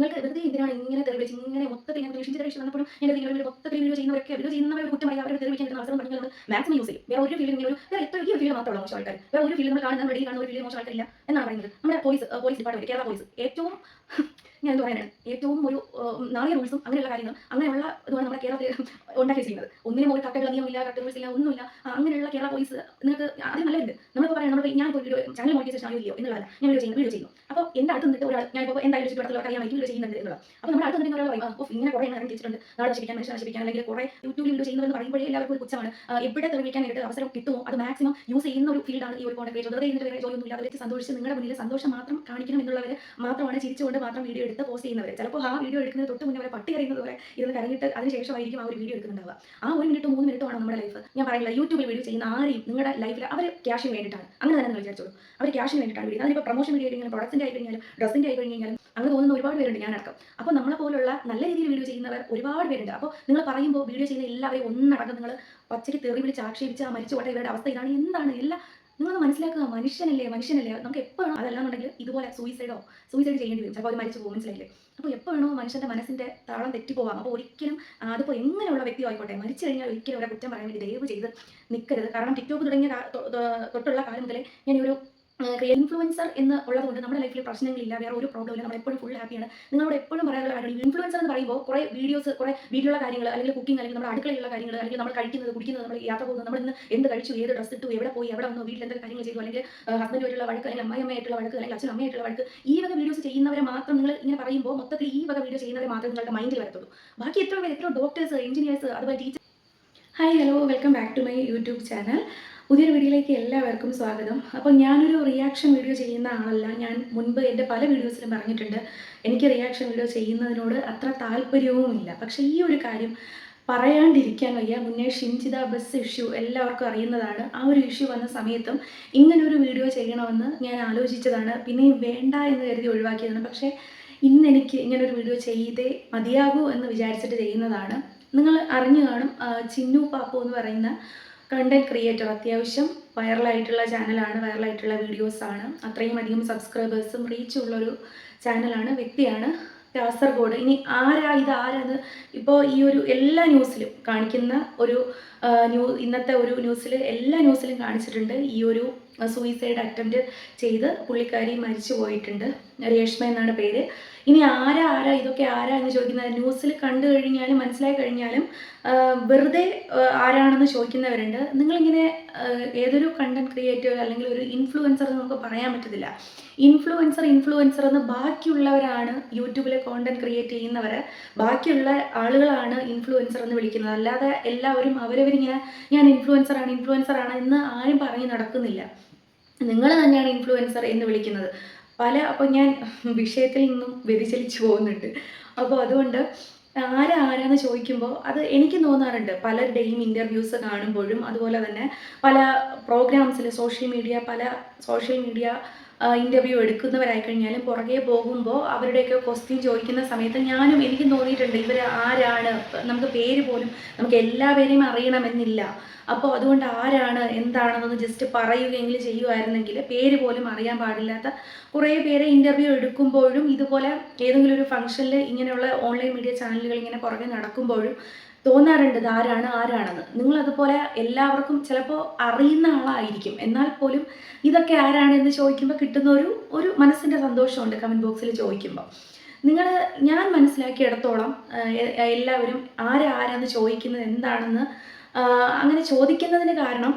നിങ്ങൾക്ക് വെറുതെ എന്തിനാണ് ഇങ്ങനെ തെറി വിളിച്ച് ഇങ്ങനെ മൊത്തത്തിൽ ഞാൻ ടെൻഷൻ ടെൻഷൻ വന്നപ്പോഴും എന്റെ നിങ്ങൾ മൊത്തത്തിൽ വീഡിയോ ചെയ്യുന്നവരൊക്കെ വീഡിയോ ചെയ്യുന്നവരെ കുറ്റം പറയുക അവരെ തെറി വിളിക്കാൻ അവസരം പഠിക്കുന്നത് മാക്സിമം യൂസ് ചെയ്യും. വേറെ ഒരു ഫീൽഡ് നിങ്ങൾ വേറെ എത്ര ഈ ഫീൽഡ് മാത്രമുള്ള മോശം ആൾക്കാർ വേറെ ഒരു ഫീൽഡ് നമ്മൾ കാണുന്ന വെളിയിൽ കാണുന്ന ഒരു ഫീൽഡ് മോശം ആൾക്കാരില്ല എന്നാണ് പറയുന്നത്. നമ്മുടെ police police department Kerala police ഏറ്റവും ഞാൻ എന്ത് പറയാനാണ്? ഏറ്റവും ഒരു നാളെ റൂൾസും അങ്ങനെയുള്ള കാര്യങ്ങളും അങ്ങനെയുള്ള ഇതുമാണ് നമ്മുടെ കേരളത്തിൽ ഉണ്ടാക്കി ചെയ്യുന്നത് ഒന്നിനും ഒരു കട്ടകൾ നിയമമില്ല കട്ട റൂൾസ് ഇല്ല ഒന്നുമില്ല. അങ്ങനെയുള്ള കേരള പോലീസ് നിങ്ങൾക്ക് അത് നല്ലതുണ്ട്. നമ്മളിപ്പോൾ പറയാം നമ്മൾ ഞാൻ ഒരു ചാനൽ മോഡിഫിക്കേഷൻ ആയോ എന്നുള്ളതല്ല ഞാൻ വീഡിയോ ചെയ്യുന്നു വീഡിയോ ചെയ്യുന്നു. അപ്പോൾ എന്റെ അടുത്ത് നിന്നിട്ട് ഒരാൾ ഞാൻ ഇപ്പോൾ എന്തായാലും ചുറ്റുപാടത്തുള്ള അറിയാൻ വീഡിയോ ചെയ്യുന്നുണ്ട് എന്നുള്ളത് അപ്പോൾ നമ്മൾ അടുത്ത് ഒരാൾ പറയും ഓ ഇങ്ങനെ കുറേ നേരം തിരിച്ചിട്ടുണ്ട് നാളെ നശിപ്പിക്കാൻ മനുഷ്യൻ നശിപ്പിക്കാൻ അല്ലെങ്കിൽ കുറേ യൂട്യൂബിൽ വീഡിയോ ചെയ്യുന്നതെന്ന് പറയുമ്പോഴേ എല്ലാവർക്കും ഒരു പുച്ഛമാണ്. എവിടെ തെളിവിക്കാൻ വേണ്ടിയിട്ട് അവസരം കിട്ടുമോ? അത് മാക്സിമം യൂസ് ചെയ്യുന്ന ഒരു ഫീൽഡാണ് ഈ ഒരു കോൺടാക്ട് പേജ് വെറുതെ ഇതിന്റെ വേറെ ജോലിയൊന്നും ഇല്ലാതെ വെച്ച് സന്തോഷിച്ച് നിങ്ങളുടെ മുന്നിൽ സന്തോഷം മാത്രം കാണിക്കണം എന്നുള്ളവരെ മാത്രമാണ് ചിരിച്ചുകൊണ്ട് മാത്രം വീഡിയോ എടുത്ത് പോസ്റ്റ് ചെയ്യുന്നവർ ചിലപ്പോൾ ആ വീഡിയോ എടുക്കുന്നത് തൊട്ട് മുന്നേ വരെ പട്ടി അറിയുന്നത് വരെ ഇരുന്ന് കരഞ്ഞിട്ട് അതിനുശേഷമായിരിക്കും ആ ഒരു വീഡിയോ എടുക്കുന്നുണ്ടാവുക. ആ ഒരു മിനിറ്റ് മൂന്ന് മിനിറ്റോ ആണ് നമ്മുടെ ലൈഫ് ഞാൻ പറയുന്നത് യൂട്യൂബിൽ വീഡിയോ ചെയ്യുന്ന ആരെയും നിങ്ങളുടെ ലൈഫിൽ അവർ ക്യാഷിന് വേണ്ടിയിട്ടാണ്. അങ്ങനെ തന്നെ വിചാരിച്ചോളൂ. അവർ ക്യാഷിന് വേണ്ടിയിട്ടാണ് വീഡിയോ അതിപ്പോൾ പ്രൊമോഷൻ വീഡിയോ കഴിഞ്ഞാലും പ്രൊഡക്റ്റിന്റെ ആയി കഴിഞ്ഞാലും ഡ്രസ്സിന്റെ ആയി കഴിഞ്ഞാലും അങ്ങനെ തോന്നുന്ന ഒരുപാട് പേരുണ്ട് ഞാൻ അടക്കം അപ്പോൾ നമ്മളെ പോലുള്ള നല്ല രീതിയിൽ വീഡിയോ ചെയ്യുന്നവർ ഒരുപാട് പേരുണ്ട്. അപ്പോൾ നിങ്ങൾ പറയുമ്പോൾ വീഡിയോ ചെയ്യുന്ന എല്ലാവരെയും ഒന്നടക്കം നിങ്ങൾ പച്ചയ്ക്ക് തെറി വിളിച്ച് ആക്ഷേപിച്ച് ആ മരിച്ചു പോട്ടെ ഇവരുടെ അവസ്ഥ ഇതാണ് എന്താണ് ഇല്ല നിങ്ങളൊന്ന് മനസ്സിലാക്കുക. മനുഷ്യനല്ലേ മനുഷ്യനല്ലേ? നമുക്ക് എപ്പോഴും അതല്ലാന്നുണ്ടെങ്കിൽ ഇതുപോലെ സൂയിസൈഡോ സൂയിസൈഡ് ചെയ്യേണ്ടി വരും. ചിലപ്പോൾ അവർ മരിച്ചു പോകും മനസ്സിലായില്ലേ? അപ്പോൾ എപ്പോഴാണോ മനുഷ്യന്റെ മനസ്സിന്റെ താളം തെറ്റിപ്പോവാം അപ്പോൾ ഒരിക്കലും അതിപ്പോൾ എങ്ങനെയുള്ള വ്യക്തി ആയിക്കോട്ടെ മരിച്ചു കഴിഞ്ഞാൽ ഒരിക്കലും അവരെ കുറ്റം പറയാൻ വേണ്ടി ദയവ് ചെയ്ത് നിൽക്കരുത്. കാരണം ടിക്ടോക്ക് തുടങ്ങിയ തൊട്ടുള്ള കാലം മുതലേ ഞാൻ ഈ ഒരു ഇൻഫ്ലുവൻസർ എന്ന് ഉള്ളതുകൊണ്ട് നമ്മുടെ ലൈഫിൽ പ്രശ്നങ്ങളില്ല. വേറെ ഒരു പ്രോബ്ലം ഇല്ല. നമ്മൾ എപ്പോഴും ഫുൾ ഹാപ്പിയാണ് നിങ്ങളോട് എപ്പോഴും പറയാനുള്ള കാര്യമാണ് ഇൻഫ്ലുവൻസർ എന്ന് പറയുമ്പോൾ കുറേ വീഡിയോസ് കുറേ വീട്ടിലുള്ള കാര്യങ്ങൾ അല്ലെങ്കിൽ കുക്കിംഗ് അല്ലെങ്കിൽ നമ്മുടെ അടുക്കളയിലുള്ള കാര്യങ്ങൾ അല്ലെങ്കിൽ നമ്മൾ കഴിക്കുന്നത് കുടിക്കുന്നത് നമ്മൾ യാത്ര പോകുന്നത് നമ്മൾ ഇന്ന് എന്ത് കഴിച്ചു ഏത് ഡ്രസ്സ് ഇട്ടു എവിടെ പോയി എവിടെ വന്നു വീട്ടിൽ എന്തൊക്കെ കാര്യങ്ങൾ ചെയ്തു അല്ലെങ്കിൽ ഹസ്ബൻഡുമായിട്ടുള്ള വഴക്ക് അല്ലെങ്കിൽ അമ്മയമ്മയായിട്ടുള്ള വഴക്ക് അല്ലെങ്കിൽ അച്ഛനും അമ്മയായിട്ടുള്ള വഴക്ക് ഈ വക വീഡിയോസ് ചെയ്യുന്നവരെ മാത്രം നിങ്ങൾ ഇങ്ങനെ പറയുമ്പോൾ മൊത്തത്തിൽ ഈ വക വീഡിയോ ചെയ്യുന്നവരെ മാത്രം നിങ്ങളുടെ മൈൻഡിൽ വരത്തുള്ളൂ. ബാക്കി എത്ര പേര് എത്ര ഡോക്ടേഴ്സ് എഞ്ചിനീയേഴ്സ് അതുപോലെ teacher hi hello welcome back to my YouTube channel പുതിയൊരു വീഡിയോയിലേക്ക് എല്ലാവർക്കും സ്വാഗതം. അപ്പോൾ ഞാനൊരു റിയാക്ഷൻ വീഡിയോ ചെയ്യുന്ന ആളല്ല. ഞാൻ മുൻപ് എന്റെ പല വീഡിയോസിലും പറഞ്ഞിട്ടുണ്ട്. എനിക്ക് റിയാക്ഷൻ വീഡിയോ ചെയ്യുന്നതിനോട് അത്ര താല്പര്യവുമില്ല. പക്ഷേ ഈ ഒരു കാര്യം പറയാണ്ടിരിക്കാൻ വയ്യ. മുന്നേ ഷിൻജിത ബസ് ഇഷ്യൂ എല്ലാവർക്കും അറിയുന്നതാണ്. ആ ഒരു ഇഷ്യൂ വന്ന സമയത്തും ഇങ്ങനൊരു വീഡിയോ ചെയ്യണമെന്ന് ഞാൻ ആലോചിച്ചതാണ്. പിന്നെയും വേണ്ട എന്ന് കരുതി ഒഴിവാക്കിയതാണ്. പക്ഷേ ഇന്ന് എനിക്ക് ഇങ്ങനൊരു വീഡിയോ ചെയ്തേ മതിയാകൂ എന്ന് വിചാരിച്ചിട്ട് ചെയ്യുന്നതാണ്. നിങ്ങൾ അറിഞ്ഞു കാണും. ചിന്നു പാപ്പു എന്ന് പറയുന്ന കണ്ടന്റ് ക്രിയേറ്റർ അത്യാവശ്യം വൈറലായിട്ടുള്ള ചാനലാണ് വൈറലായിട്ടുള്ള വീഡിയോസാണ് അത്രയും അധികം സബ്സ്ക്രൈബേഴ്സും റീച്ചുള്ളൊരു ചാനലാണ് വ്യക്തിയാണ് കാസർഗോഡ്. ഇനി ആരാ ഇത് ആരാന്ന് ഇപ്പോൾ ഈ ഒരു എല്ലാ ന്യൂസിലും കാണിക്കുന്ന ഒരു ന്യൂ ഇന്നത്തെ ഒരു ന്യൂസിൽ എല്ലാ ന്യൂസിലും കാണിച്ചിട്ടുണ്ട്. ഈ ഒരു സൂയിസൈഡ് അറ്റംപ്റ്റ് ചെയ്ത് പുള്ളിക്കാരി മരിച്ചു പോയിട്ടുണ്ട് രേഷ്മ എന്നാണ് പേര്. ഇനി ആരാ ആരാ ഇതൊക്കെ ആരാ എന്ന് ചോദിക്കുന്നത്? ന്യൂസിൽ കണ്ടു കഴിഞ്ഞാലും മനസ്സിലായി കഴിഞ്ഞാലും വെറുതെ ആരാണെന്ന് ചോദിക്കുന്നവരുണ്ട്. നിങ്ങളിങ്ങനെ ഏതൊരു കണ്ടന്റ് ക്രിയേറ്റർ അല്ലെങ്കിൽ ഒരു ഇൻഫ്ലുവൻസർ എന്ന് നമുക്ക് പറയാൻ പറ്റത്തില്ല. ഇൻഫ്ലുവൻസർ ഇൻഫ്ലുവൻസർ എന്ന് ബാക്കിയുള്ളവരാണ് യൂട്യൂബിലെ കോണ്ടന്റ് ക്രിയേറ്റ് ചെയ്യുന്നവർ ബാക്കിയുള്ള ആളുകളാണ് ഇൻഫ്ലുവൻസർ എന്ന് വിളിക്കുന്നത്. അല്ലാതെ എല്ലാവരും അവരവരിങ്ങനെ ഞാൻ ഇൻഫ്ലുവൻസർ ആണ് ഇൻഫ്ലുവൻസർ ആണ് എന്ന് ആരും പറഞ്ഞ് നടക്കുന്നില്ല. നിങ്ങൾ തന്നെയാണ് ഇൻഫ്ലുവൻസർ എന്ന് വിളിക്കുന്നത്. പല അപ്പോൾ ഞാൻ വിഷയത്തിൽ നിന്നും വ്യതിചലിച്ചു പോകുന്നുണ്ട്. അപ്പോൾ അതുകൊണ്ട് ആരാരാന്ന് ചോദിക്കുമ്പോൾ അത് എനിക്ക് തോന്നാറുണ്ട്. പലരുടെയും ഇന്റർവ്യൂസ് കാണുമ്പോഴും അതുപോലെ തന്നെ പല പ്രോഗ്രാംസിൽ സോഷ്യൽ മീഡിയ പല സോഷ്യൽ മീഡിയ ഇന്റർവ്യൂ എടുക്കുന്നവരായി കഴിഞ്ഞാലും പുറകെ പോകുമ്പോൾ അവരുടെയൊക്കെ ക്വസ്റ്റ്യൻ ചോദിക്കുന്ന സമയത്ത് ഞാനും എനിക്ക് തോന്നിയിട്ടുണ്ട് ഇവർ ആരാണ്? നമുക്ക് പേര് പോലും നമുക്ക് എല്ലാവരെയും അറിയണമെന്നില്ല. അപ്പോൾ അതുകൊണ്ട് ആരാണ് എന്താണെന്നൊന്ന് ജസ്റ്റ് പറയുകയെങ്കിലും ചെയ്യുമായിരുന്നെങ്കിൽ പേര് പോലും അറിയാൻ പാടില്ലാത്ത കുറേ പേരെ ഇന്റർവ്യൂ എടുക്കുമ്പോഴും ഇതുപോലെ ഏതെങ്കിലും ഒരു ഫംഗ്ഷനിൽ ഇങ്ങനെയുള്ള ഓൺലൈൻ മീഡിയ ചാനലുകൾ ഇങ്ങനെ പുറകെ നടക്കുമ്പോഴും തോന്നാറുണ്ട് ആരാണ് ആരാണെന്ന്. നിങ്ങൾ അതുപോലെ എല്ലാവർക്കും ചിലപ്പോൾ അറിയുന്ന ആളായിരിക്കും. എന്നാൽ പോലും ഇതൊക്കെ ആരാണ് എന്ന് ചോദിക്കുമ്പോൾ കിട്ടുന്ന ഒരു ഒരു മനസ്സിന്റെ സന്തോഷമുണ്ട് കമന്റ് ബോക്സിൽ ചോദിക്കുമ്പോൾ നിങ്ങൾ ഞാൻ മനസ്സിലാക്കിയിടത്തോളം എല്ലാവരും ആരാരാന്ന് ചോദിക്കുന്നത് എന്താണെന്ന് അങ്ങനെ ചോദിക്കുന്നതിന് കാരണം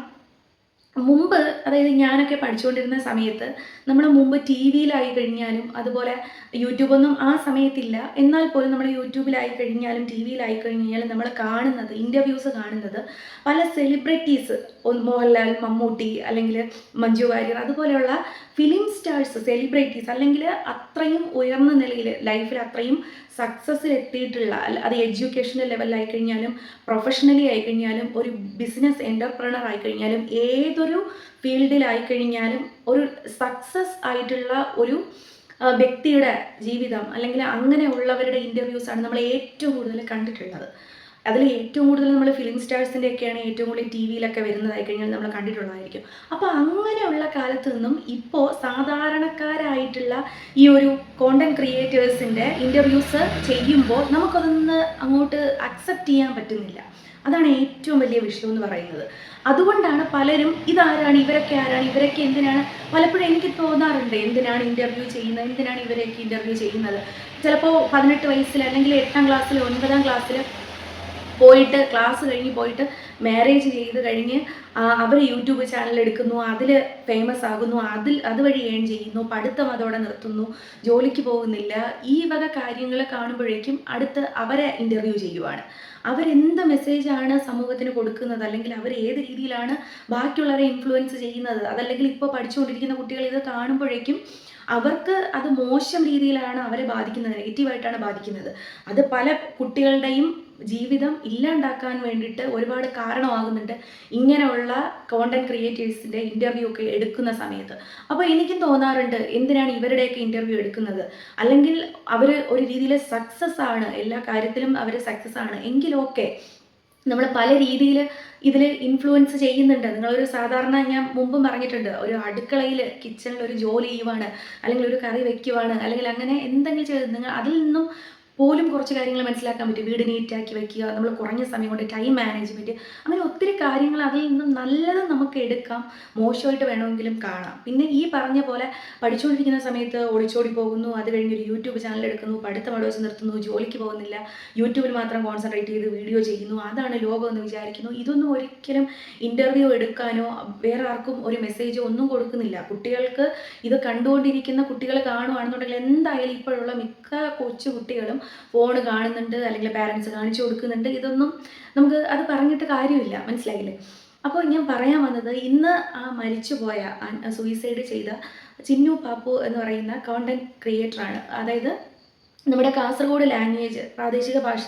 മുമ്പ് അതായത് ഞാനൊക്കെ പഠിച്ചുകൊണ്ടിരുന്ന സമയത്ത് നമ്മൾ മുമ്പ് ടി വിയിലായി കഴിഞ്ഞാലും അതുപോലെ യൂട്യൂബൊന്നും ആ സമയത്തില്ല. എന്നാൽ പോലും നമ്മൾ യൂട്യൂബിലായി കഴിഞ്ഞാലും ടി വിയിലായി കഴിഞ്ഞാലും നമ്മൾ കാണുന്നത് ഇന്റർവ്യൂസ് കാണുന്നത് പല സെലിബ്രിറ്റീസ് മോഹൻലാൽ മമ്മൂട്ടി അല്ലെങ്കിൽ മഞ്ജു വാര്യർ അതുപോലെയുള്ള ഫിലിം സ്റ്റാർസ് സെലിബ്രിറ്റീസ് അല്ലെങ്കിൽ അത്രയും ഉയർന്ന നിലയിൽ ലൈഫിൽ അത്രയും സക്സസ്സിൽ എത്തിയിട്ടുള്ള അത് എഡ്യൂക്കേഷന്റെ ലെവലിലായി കഴിഞ്ഞാലും പ്രൊഫഷണലി ആയി കഴിഞ്ഞാലും ഒരു ബിസിനസ് എന്റർപ്രണർ ആയി കഴിഞ്ഞാലും ഏതൊരു ഫീൽഡിലായി കഴിഞ്ഞാലും ഒരു സക്സസ് ആയിട്ടുള്ള ഒരു വ്യക്തിയുടെ ജീവിതം അല്ലെങ്കിൽ അങ്ങനെയുള്ളവരുടെ ഇന്റർവ്യൂസാണ് നമ്മൾ ഏറ്റവും കൂടുതൽ കണ്ടിട്ടുള്ളത്. അതിൽ ഏറ്റവും കൂടുതൽ നമ്മൾ ഫിലിം സ്റ്റാർസിന്റെ ഒക്കെയാണ് ഏറ്റവും കൂടുതൽ ടി വിയിലൊക്കെ വരുന്നതായി കഴിഞ്ഞാൽ നമ്മൾ കണ്ടിട്ടുള്ളതായിരിക്കും. അപ്പോൾ അങ്ങനെയുള്ള കാലത്തു നിന്നും ഇപ്പോൾ സാധാരണക്കാരായിട്ടുള്ള ഈ ഒരു കോണ്ടന്റ് ക്രിയേറ്റേഴ്സിന്റെ ഇന്റർവ്യൂസ് ചെയ്യുമ്പോൾ നമുക്കതൊന്ന് അങ്ങോട്ട് അക്സെപ്റ്റ് ചെയ്യാൻ പറ്റുന്നില്ല. അതാണ് ഏറ്റവും വലിയ വിഷയം എന്ന് പറയുന്നത്. അതുകൊണ്ടാണ് പലരും ഇതാരാണ് ഇവരൊക്കെ ആരാണ് ഇവരൊക്കെ എന്തിനാണ്? പലപ്പോഴും എനിക്ക് തോന്നാറുണ്ട് എന്തിനാണ് ഇന്റർവ്യൂ ചെയ്യുന്നത് എന്തിനാണ് ഇവരെയൊക്കെ ഇന്റർവ്യൂ ചെയ്യുന്നത്? ചിലപ്പോൾ പതിനെട്ട് വയസ്സിൽ അല്ലെങ്കിൽ എട്ടാം ക്ലാസ്സിൽ ഒൻപതാം ക്ലാസ്സിൽ പോയിട്ട് ക്ലാസ് കഴിഞ്ഞ് പോയിട്ട് മാരേജ് ചെയ്ത് കഴിഞ്ഞ് അവർ യൂട്യൂബ് ചാനൽ എടുക്കുന്നു അതിൽ ഫേമസ് ആകുന്നു അതിൽ അതുവഴി ഏൺ ചെയ്യുന്നു പഠിത്തം അതോടെ നിർത്തുന്നു ജോലിക്ക് പോകുന്നില്ല ഈ വക കാര്യങ്ങൾ കാണുമ്പോഴേക്കും അടുത്ത് അവരെ ഇന്റർവ്യൂ ചെയ്യുവാണ്. അവരെന്ത് മെസ്സേജാണ് സമൂഹത്തിന് കൊടുക്കുന്നത്? അല്ലെങ്കിൽ അവർ ഏത് രീതിയിലാണ് ബാക്കിയുള്ളവരെ ഇൻഫ്ലുവൻസ് ചെയ്യുന്നത്? അതല്ലെങ്കിൽ ഇപ്പോൾ പഠിച്ചുകൊണ്ടിരിക്കുന്ന കുട്ടികൾ ഇത് കാണുമ്പോഴേക്കും അവർക്ക് അത് മോശം രീതിയിലാണ് അവരെ ബാധിക്കുന്നത് നെഗറ്റീവായിട്ടാണ് ബാധിക്കുന്നത്. അത് പല കുട്ടികളുടെയും ജീവിതം ഇല്ലാണ്ടാക്കാൻ വേണ്ടിയിട്ട് ഒരുപാട് കാരണമാകുന്നുണ്ട് ഇങ്ങനെയുള്ള കോണ്ടന്റ് ക്രിയേറ്റേഴ്സിന്റെ ഇന്റർവ്യൂ ഒക്കെ എടുക്കുന്ന സമയത്ത്. അപ്പോൾ എനിക്കും തോന്നാറുണ്ട് എന്തിനാണ് ഇവരുടെയൊക്കെ ഇന്റർവ്യൂ എടുക്കുന്നത്? അല്ലെങ്കിൽ അവർ ഒരു രീതിയിൽ സക്സസ് ആണ് എല്ലാ കാര്യത്തിലും അവർ സക്സസ് ആണ്. എങ്കിലൊക്കെ നമ്മൾ പല രീതിയിൽ ഇതിൽ ഇൻഫ്ലുവൻസ് ചെയ്യുന്നുണ്ട്. നിങ്ങളൊരു സാധാരണ ഞാൻ മുമ്പും പറഞ്ഞിട്ടുണ്ട് ഒരു അടുക്കളയിൽ കിച്ചണിൽ ഒരു ജോലി ചെയ്യുവാണ് അല്ലെങ്കിൽ ഒരു കറി വെക്കുവാണ് അല്ലെങ്കിൽ അങ്ങനെ എന്തെങ്കിലും ചെയ്ത് നിങ്ങൾ അതിൽ നിന്നും പോലും കുറച്ച് കാര്യങ്ങൾ മനസ്സിലാക്കാൻ പറ്റും വീട് നീറ്റാക്കി വെക്കുക നമ്മൾ കുറഞ്ഞ സമയം കൊണ്ട് ടൈം മാനേജ്മെന്റ് അങ്ങനെ ഒത്തിരി കാര്യങ്ങൾ അതിൽ നിന്നും നല്ലത് നമുക്ക് എടുക്കാം മോശമായിട്ട് വേണമെങ്കിലും കാണാം. പിന്നെ ഈ പറഞ്ഞ പോലെ പഠിച്ചുകൊണ്ടിരിക്കുന്ന സമയത്ത് ഒളിച്ചോടി പോകുന്നു അത് കഴിഞ്ഞ് ഒരു യൂട്യൂബ് ചാനൽ എടുക്കുന്നു പഠിത്തം അവിടെ വെച്ച് നിർത്തുന്നു ജോലിക്ക് പോകുന്നില്ല യൂട്യൂബിൽ മാത്രം കോൺസെൻട്രേറ്റ് ചെയ്ത് വീഡിയോ ചെയ്യുന്നു അതാണ് ലോകം എന്ന് വിചാരിക്കുന്നു. ഇതൊന്നും ഒരിക്കലും ഇന്റർവ്യൂ എടുക്കാനോ വേറെ ആർക്കും ഒരു മെസ്സേജോ ഒന്നും കൊടുക്കുന്നില്ല. കുട്ടികൾക്ക് ഇത് കണ്ടുകൊണ്ടിരിക്കുന്ന കുട്ടികൾ കാണുകയാണെന്നുണ്ടെങ്കിൽ എന്തായാലും ഇപ്പോഴുള്ള മിക്ക കൊച്ചു കുട്ടികളും ഫോൺ കാണുന്നുണ്ട് അല്ലെങ്കിൽ പാരൻസ് കാണിച്ചു കൊടുക്കുന്നുണ്ട്. ഇതൊന്നും നമുക്ക് അത് പറഞ്ഞിട്ട് കാര്യമില്ല. മനസ്സിലായില്ലേ? അപ്പോൾ ഞാൻ പറയാൻ വന്നത് ഇന്ന് ആ മരിച്ചുപോയ സൂയിസൈഡ് ചെയ്ത ചിന്നു പാപ്പു എന്ന് പറയുന്ന കോണ്ടന്റ് ക്രിയേറ്ററാണ് അതായത് നമ്മുടെ കാസർഗോഡ് ലാംഗ്വേജ് പ്രാദേശിക ഭാഷ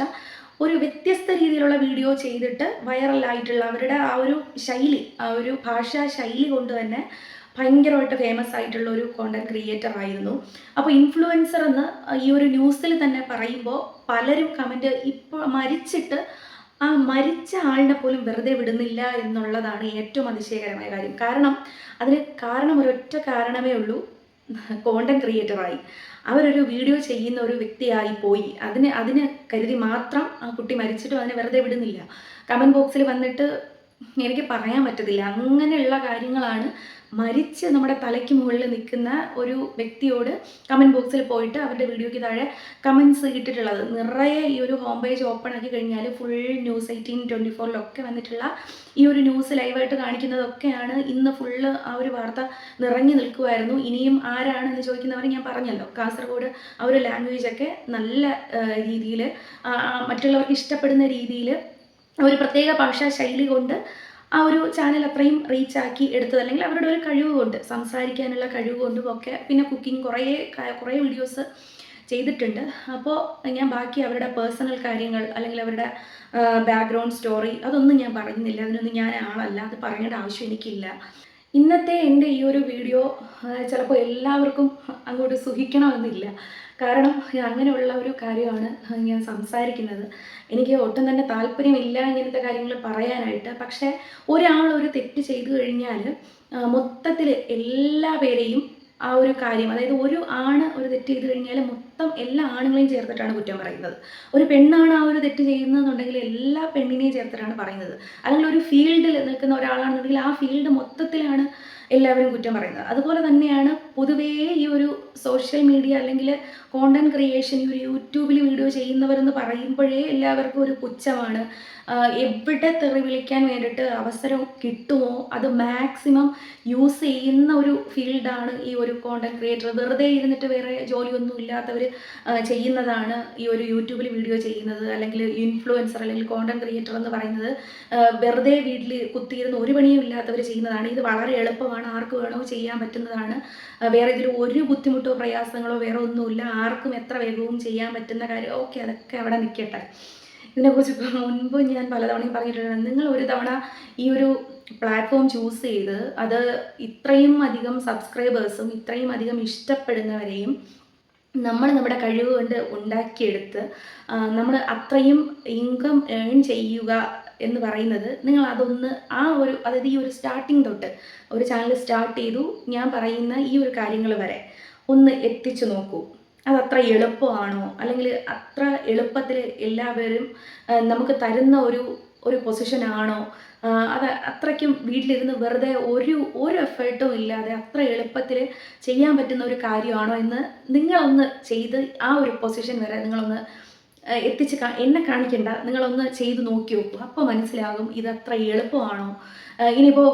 ഒരു വ്യത്യസ്ത രീതിയിലുള്ള വീഡിയോ ചെയ്തിട്ട് വൈറലായിട്ടുള്ള അവരുടെ ആ ഒരു ശൈലി ആ ഒരു ഭാഷാ ശൈലി കൊണ്ട് തന്നെ ഭയങ്കരമായിട്ട് ഫേമസ് ആയിട്ടുള്ള ഒരു കോണ്ടന്റ് ക്രിയേറ്റർ ആയിരുന്നു. അപ്പോൾ ഇൻഫ്ലുവൻസർ എന്ന് ഈ ഒരു ന്യൂസിൽ തന്നെ പറയുമ്പോൾ പലരും കമന്റ് ഇപ്പോൾ മരിച്ചിട്ട് ആ മരിച്ച ആളിനെ പോലും വെറുതെ വിടുന്നില്ല എന്നുള്ളതാണ് ഏറ്റവും അതിശയകരമായ കാര്യം. കാരണം അതിന് കാരണം ഒരൊറ്റ കാരണമേ ഉള്ളൂ. കോണ്ടന്റ് ക്രിയേറ്ററായി അവരൊരു വീഡിയോ ചെയ്യുന്ന ഒരു വ്യക്തിയായി പോയി. അതിന് അതിന് കരുതി മാത്രം ആ കുട്ടി മരിച്ചിട്ടും അതിനെ വെറുതെ വിടുന്നില്ല. കമന്റ് ബോക്സിൽ വന്നിട്ട് എനിക്ക് പറയാൻ പറ്റത്തില്ല. അങ്ങനെയുള്ള കാര്യങ്ങളാണ് മരിച്ച് നമ്മുടെ തലയ്ക്ക് മുകളിൽ നിൽക്കുന്ന ഒരു വ്യക്തിയോട് കമന്റ് ബോക്സിൽ പോയിട്ട് അവരുടെ വീഡിയോയ്ക്ക് താഴെ കമൻസ് ഇട്ടിട്ടുള്ളത്. നിറയെ ഈ ഒരു ഹോം പേജ് ഓപ്പൺ ആക്കി കഴിഞ്ഞാൽ ഫുൾ ന്യൂസ് എയ്റ്റീൻ ട്വന്റി ഫോറിലൊക്കെ വന്നിട്ടുള്ള ഈ ഒരു ന്യൂസ് ലൈവായിട്ട് കാണിക്കുന്നതൊക്കെയാണ് ഇന്ന് ഫുള്ള് ആ ഒരു വാർത്ത നിറഞ്ഞു നിൽക്കുമായിരുന്നു ഇനിയും ആരാണെന്ന് ചോദിക്കുന്നവർ ഞാൻ പറഞ്ഞല്ലോ. കാസർഗോഡ് ആ ഒരു ലാംഗ്വേജൊക്കെ നല്ല രീതിയിൽ മറ്റുള്ളവർക്ക് ഇഷ്ടപ്പെടുന്ന രീതിയിൽ ഒരു പ്രത്യേക ഭാഷാ ശൈലി കൊണ്ട് ആ ഒരു ചാനൽ അത്രയും റീച്ച് ആക്കി എടുത്തത്. അല്ലെങ്കിൽ അവരുടെ ഒരു കഴിവ് കൊണ്ട് സംസാരിക്കാനുള്ള കഴിവ് കൊണ്ടും ഒക്കെ പിന്നെ കുക്കിംഗ് കുറേ കുറേ വീഡിയോസ് ചെയ്തിട്ടുണ്ട്. അപ്പോൾ ഞാൻ ബാക്കി അവരുടെ പേഴ്സണൽ കാര്യങ്ങൾ അല്ലെങ്കിൽ അവരുടെ ബാക്ക്ഗ്രൗണ്ട് സ്റ്റോറി അതൊന്നും ഞാൻ പറയുന്നില്ല അതിനൊന്നും ഞാൻ ആളല്ല. അത് പറയേണ്ട ആവശ്യം എനിക്കില്ല. ഇന്നത്തെ എന്റെ ഈ ഒരു വീഡിയോ ചിലപ്പോൾ എല്ലാവർക്കും അങ്ങോട്ട് സുഖിക്കണമെന്നില്ല. കാരണം അങ്ങനെയുള്ള ഒരു കാര്യമാണ് ഞാൻ സംസാരിക്കുന്നത്. എനിക്ക് ഒട്ടും തന്നെ താല്പര്യമില്ല ഇങ്ങനത്തെ കാര്യങ്ങൾ പറയാനായിട്ട്. പക്ഷേ ഒരാൾ ഒരു തെറ്റ് ചെയ്തു കഴിഞ്ഞാൽ മൊത്തത്തിൽ എല്ലാ പേരെയും ആ ഒരു കാര്യം അതായത് ഒരു ആണ് ഒരു തെറ്റ് ചെയ്ത് കഴിഞ്ഞാൽ മൊത്തം എല്ലാ ആണുങ്ങളെയും ചേർത്തിട്ടാണ് കുറ്റം പറയുന്നത്. ഒരു പെണ്ണാണ് ആ ഒരു തെറ്റ് ചെയ്യുന്നതെന്നുണ്ടെങ്കിൽ എല്ലാ പെണ്ണിനെയും ചേർത്തിട്ടാണ് പറയുന്നത്. അല്ലെങ്കിൽ ഒരു ഫീൽഡിൽ നിൽക്കുന്ന ഒരാളാണെന്നുണ്ടെങ്കിൽ ആ ഫീൽഡ് മൊത്തത്തിലാണ് എല്ലാവരും കുറ്റം പറയുന്നത്. അതുപോലെ തന്നെയാണ് പൊതുവേ ഈ ഒരു സോഷ്യൽ മീഡിയ അല്ലെങ്കിൽ കോണ്ടന്റ് ക്രിയേഷൻ ഈ ഒരു യൂട്യൂബിൽ വീഡിയോ ചെയ്യുന്നവരെന്ന് പറയുമ്പോഴേ എല്ലാവർക്കും ഒരു പുച്ഛമാണ്. എവിടെ തെറി വിളിക്കാൻ വേണ്ടിയിട്ട് അവസരം കിട്ടുമോ? അത് മാക്സിമം യൂസ് ചെയ്യുന്ന ഒരു ഫീൽഡാണ് ഈ ഒരു കോണ്ടന്റ് ക്രിയേറ്റർ വെറുതെ ഇരുന്നിട്ട് വേറെ ജോലിയൊന്നും ഇല്ലാത്തവർ ചെയ്യുന്നതാണ് ഈ ഒരു യൂട്യൂബിൽ വീഡിയോ ചെയ്യുന്നത്. അല്ലെങ്കിൽ ഇൻഫ്ലുവൻസർ അല്ലെങ്കിൽ കോണ്ടന്റ് ക്രിയേറ്റർ എന്ന് പറയുന്നത് വെറുതെ വീട്ടിൽ കുത്തിയിരുന്ന് ഒരു പണിയും ഇല്ലാത്തവർ ചെയ്യുന്നതാണ്. ഇത് വളരെ എളുപ്പമാണ്. ആർക്ക് വേണോ ചെയ്യാൻ പറ്റുന്നതാണ്. വേറെ ഇതിൽ ഒരു ബുദ്ധിമുട്ടോ പ്രയാസങ്ങളോ വേറെ ഒന്നുമില്ല. ആർക്കും എത്ര വേഗവും ചെയ്യാൻ പറ്റുന്ന കാര്യം ഓക്കെ അതൊക്കെ അവിടെ നിൽക്കട്ടെ ഇതിനെക്കുറിച്ച് മുൻപ് ഞാൻ പലതവണയും പറഞ്ഞിട്ടുണ്ട്. നിങ്ങൾ ഒരു തവണ ഈ ഒരു പ്ലാറ്റ്ഫോം ചൂസ് ചെയ്ത് അത് ഇത്രയും അധികം സബ്സ്ക്രൈബേഴ്സും ഇത്രയും അധികം ഇഷ്ടപ്പെടുന്നവരെയും നമ്മൾ നമ്മുടെ കഴിവ് കൊണ്ട് ഉണ്ടാക്കിയെടുത്ത് നമ്മൾ അത്രയും ഇൻകം ഏൺ ചെയ്യുക എന്ന് പറയുന്നത് നിങ്ങൾ അതൊന്ന് ആ ഒരു അതായത് ഈ ഒരു സ്റ്റാർട്ടിങ് തൊട്ട് ഒരു ചാനൽ സ്റ്റാർട്ട് ചെയ്തു ഞാൻ പറയുന്ന ഈ ഒരു കാര്യങ്ങൾ വരെ ഒന്ന് എത്തിച്ചു നോക്കൂ. അത് അത്ര എളുപ്പമാണോ? അല്ലെങ്കിൽ അത്ര എളുപ്പത്തിൽ എല്ലാവരും നമുക്ക് തരുന്ന ഒരു ഒരു പൊസിഷനാണോ അത് അത്രയ്ക്കും വീട്ടിലിരുന്ന് വെറുതെ ഒരു ഒരു എഫേർട്ടും ഇല്ലാതെ അത്ര എളുപ്പത്തിൽ ചെയ്യാൻ പറ്റുന്ന ഒരു കാര്യമാണോ എന്ന് നിങ്ങളൊന്ന് ചെയ്ത് ആ ഒരു പൊസിഷൻ വരെ നിങ്ങളൊന്ന് എത്തിച്ച് എന്നെ കാണിക്കണ്ട. നിങ്ങളൊന്ന് ചെയ്ത് നോക്കി നോക്കൂ അപ്പോൾ മനസ്സിലാകും ഇതത്ര എളുപ്പമാണോ? ഇനിയിപ്പോൾ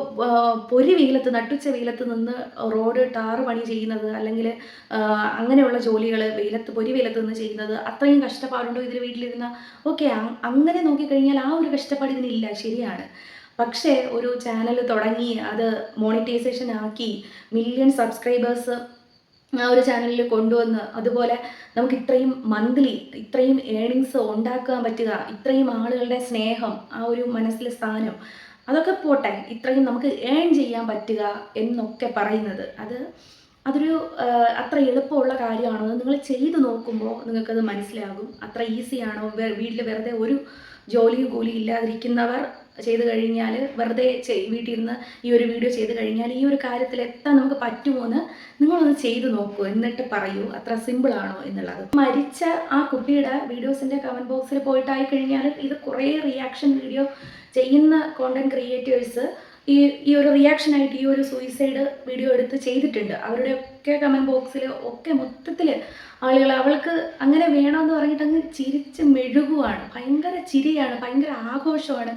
പൊരി വെയിലത്ത് നട്ടുച്ച വെയിലത്ത് നിന്ന് റോഡ് ടാറ് പണി ചെയ്യുന്നത് അല്ലെങ്കിൽ അങ്ങനെയുള്ള ജോലികൾ വെയിലത്ത് പൊരി വെയിലത്ത് നിന്ന് ചെയ്യുന്നത് അത്രയും കഷ്ടപ്പാടുണ്ടോ ഇതിൽ വീട്ടിലിരുന്ന? ഓക്കെ അങ്ങനെ നോക്കിക്കഴിഞ്ഞാൽ ആ ഒരു കഷ്ടപ്പാട് ഇതിനില്ല. ശരിയാണ്. പക്ഷേ ഒരു ചാനൽ തുടങ്ങി അത് മോണിറ്റൈസേഷൻ ആക്കി മില്യൺ സബ്സ്ക്രൈബേഴ്സ് ആ ഒരു ചാനലിൽ കൊണ്ടുവന്ന് അതുപോലെ നമുക്ക് ഇത്രയും മന്ത്ലി ഇത്രയും ഏണിങ്സ് ഉണ്ടാക്കാൻ പറ്റുക ഇത്രയും ആളുകളുടെ സ്നേഹം ആ ഒരു മനസ്സിലെ സ്ഥാനം അതൊക്കെ പോട്ടെ ഇത്രയും നമുക്ക് ഏൺ ചെയ്യാൻ പറ്റുക എന്നൊക്കെ പറയുന്നത്. അത് അതൊരു അത്ര എളുപ്പമുള്ള കാര്യമാണോ? നിങ്ങൾ ചെയ്തു നോക്കുമ്പോൾ നിങ്ങൾക്കത് മനസ്സിലാകും. അത്ര ഈസിയാണോ വീട്ടിൽ വെറുതെ ഒരു ജോലിയും കൂലിയും ഇല്ലാതിരിക്കുന്നവർ ചെയ്ത് കഴിഞ്ഞാൽ വെറുതെ വീട്ടിൽ നിന്ന് ഈ ഒരു വീഡിയോ ചെയ്ത് കഴിഞ്ഞാൽ ഈ ഒരു കാര്യത്തിൽ എത്താൻ നമുക്ക് പറ്റുമോ എന്ന് നിങ്ങളൊന്ന് ചെയ്ത് നോക്കൂ എന്നിട്ട് പറയൂ. അത്ര സിമ്പിൾ ആണോ എന്നുള്ളത്. മരിച്ച ആ കുട്ടിയുടെ വീഡിയോസിന്റെ കമന്റ് ബോക്സിൽ പോയിട്ടായി കഴിഞ്ഞാൽ ഇത് കുറേ റിയാക്ഷൻ വീഡിയോ ചെയ്യുന്ന കോണ്ടന്റ് ക്രിയേറ്റേഴ്സ് ഈ ഈ ഒരു റിയാക്ഷൻ ആയിട്ട് ഈ ഒരു സൂയിസൈഡ് വീഡിയോ എടുത്ത് ചെയ്തിട്ടുണ്ട്. അവരുടെയൊക്കെ കമന്റ് ബോക്സിൽ ഒക്കെ മൊത്തത്തിൽ ആളുകൾ അവൾക്ക് അങ്ങനെ വേണമെന്ന് പറഞ്ഞിട്ട് അങ്ങ് ചിരിച്ച് മെഴുകുവാണ്. ഭയങ്കര ചിരിയാണ് ഭയങ്കര ആഘോഷമാണ്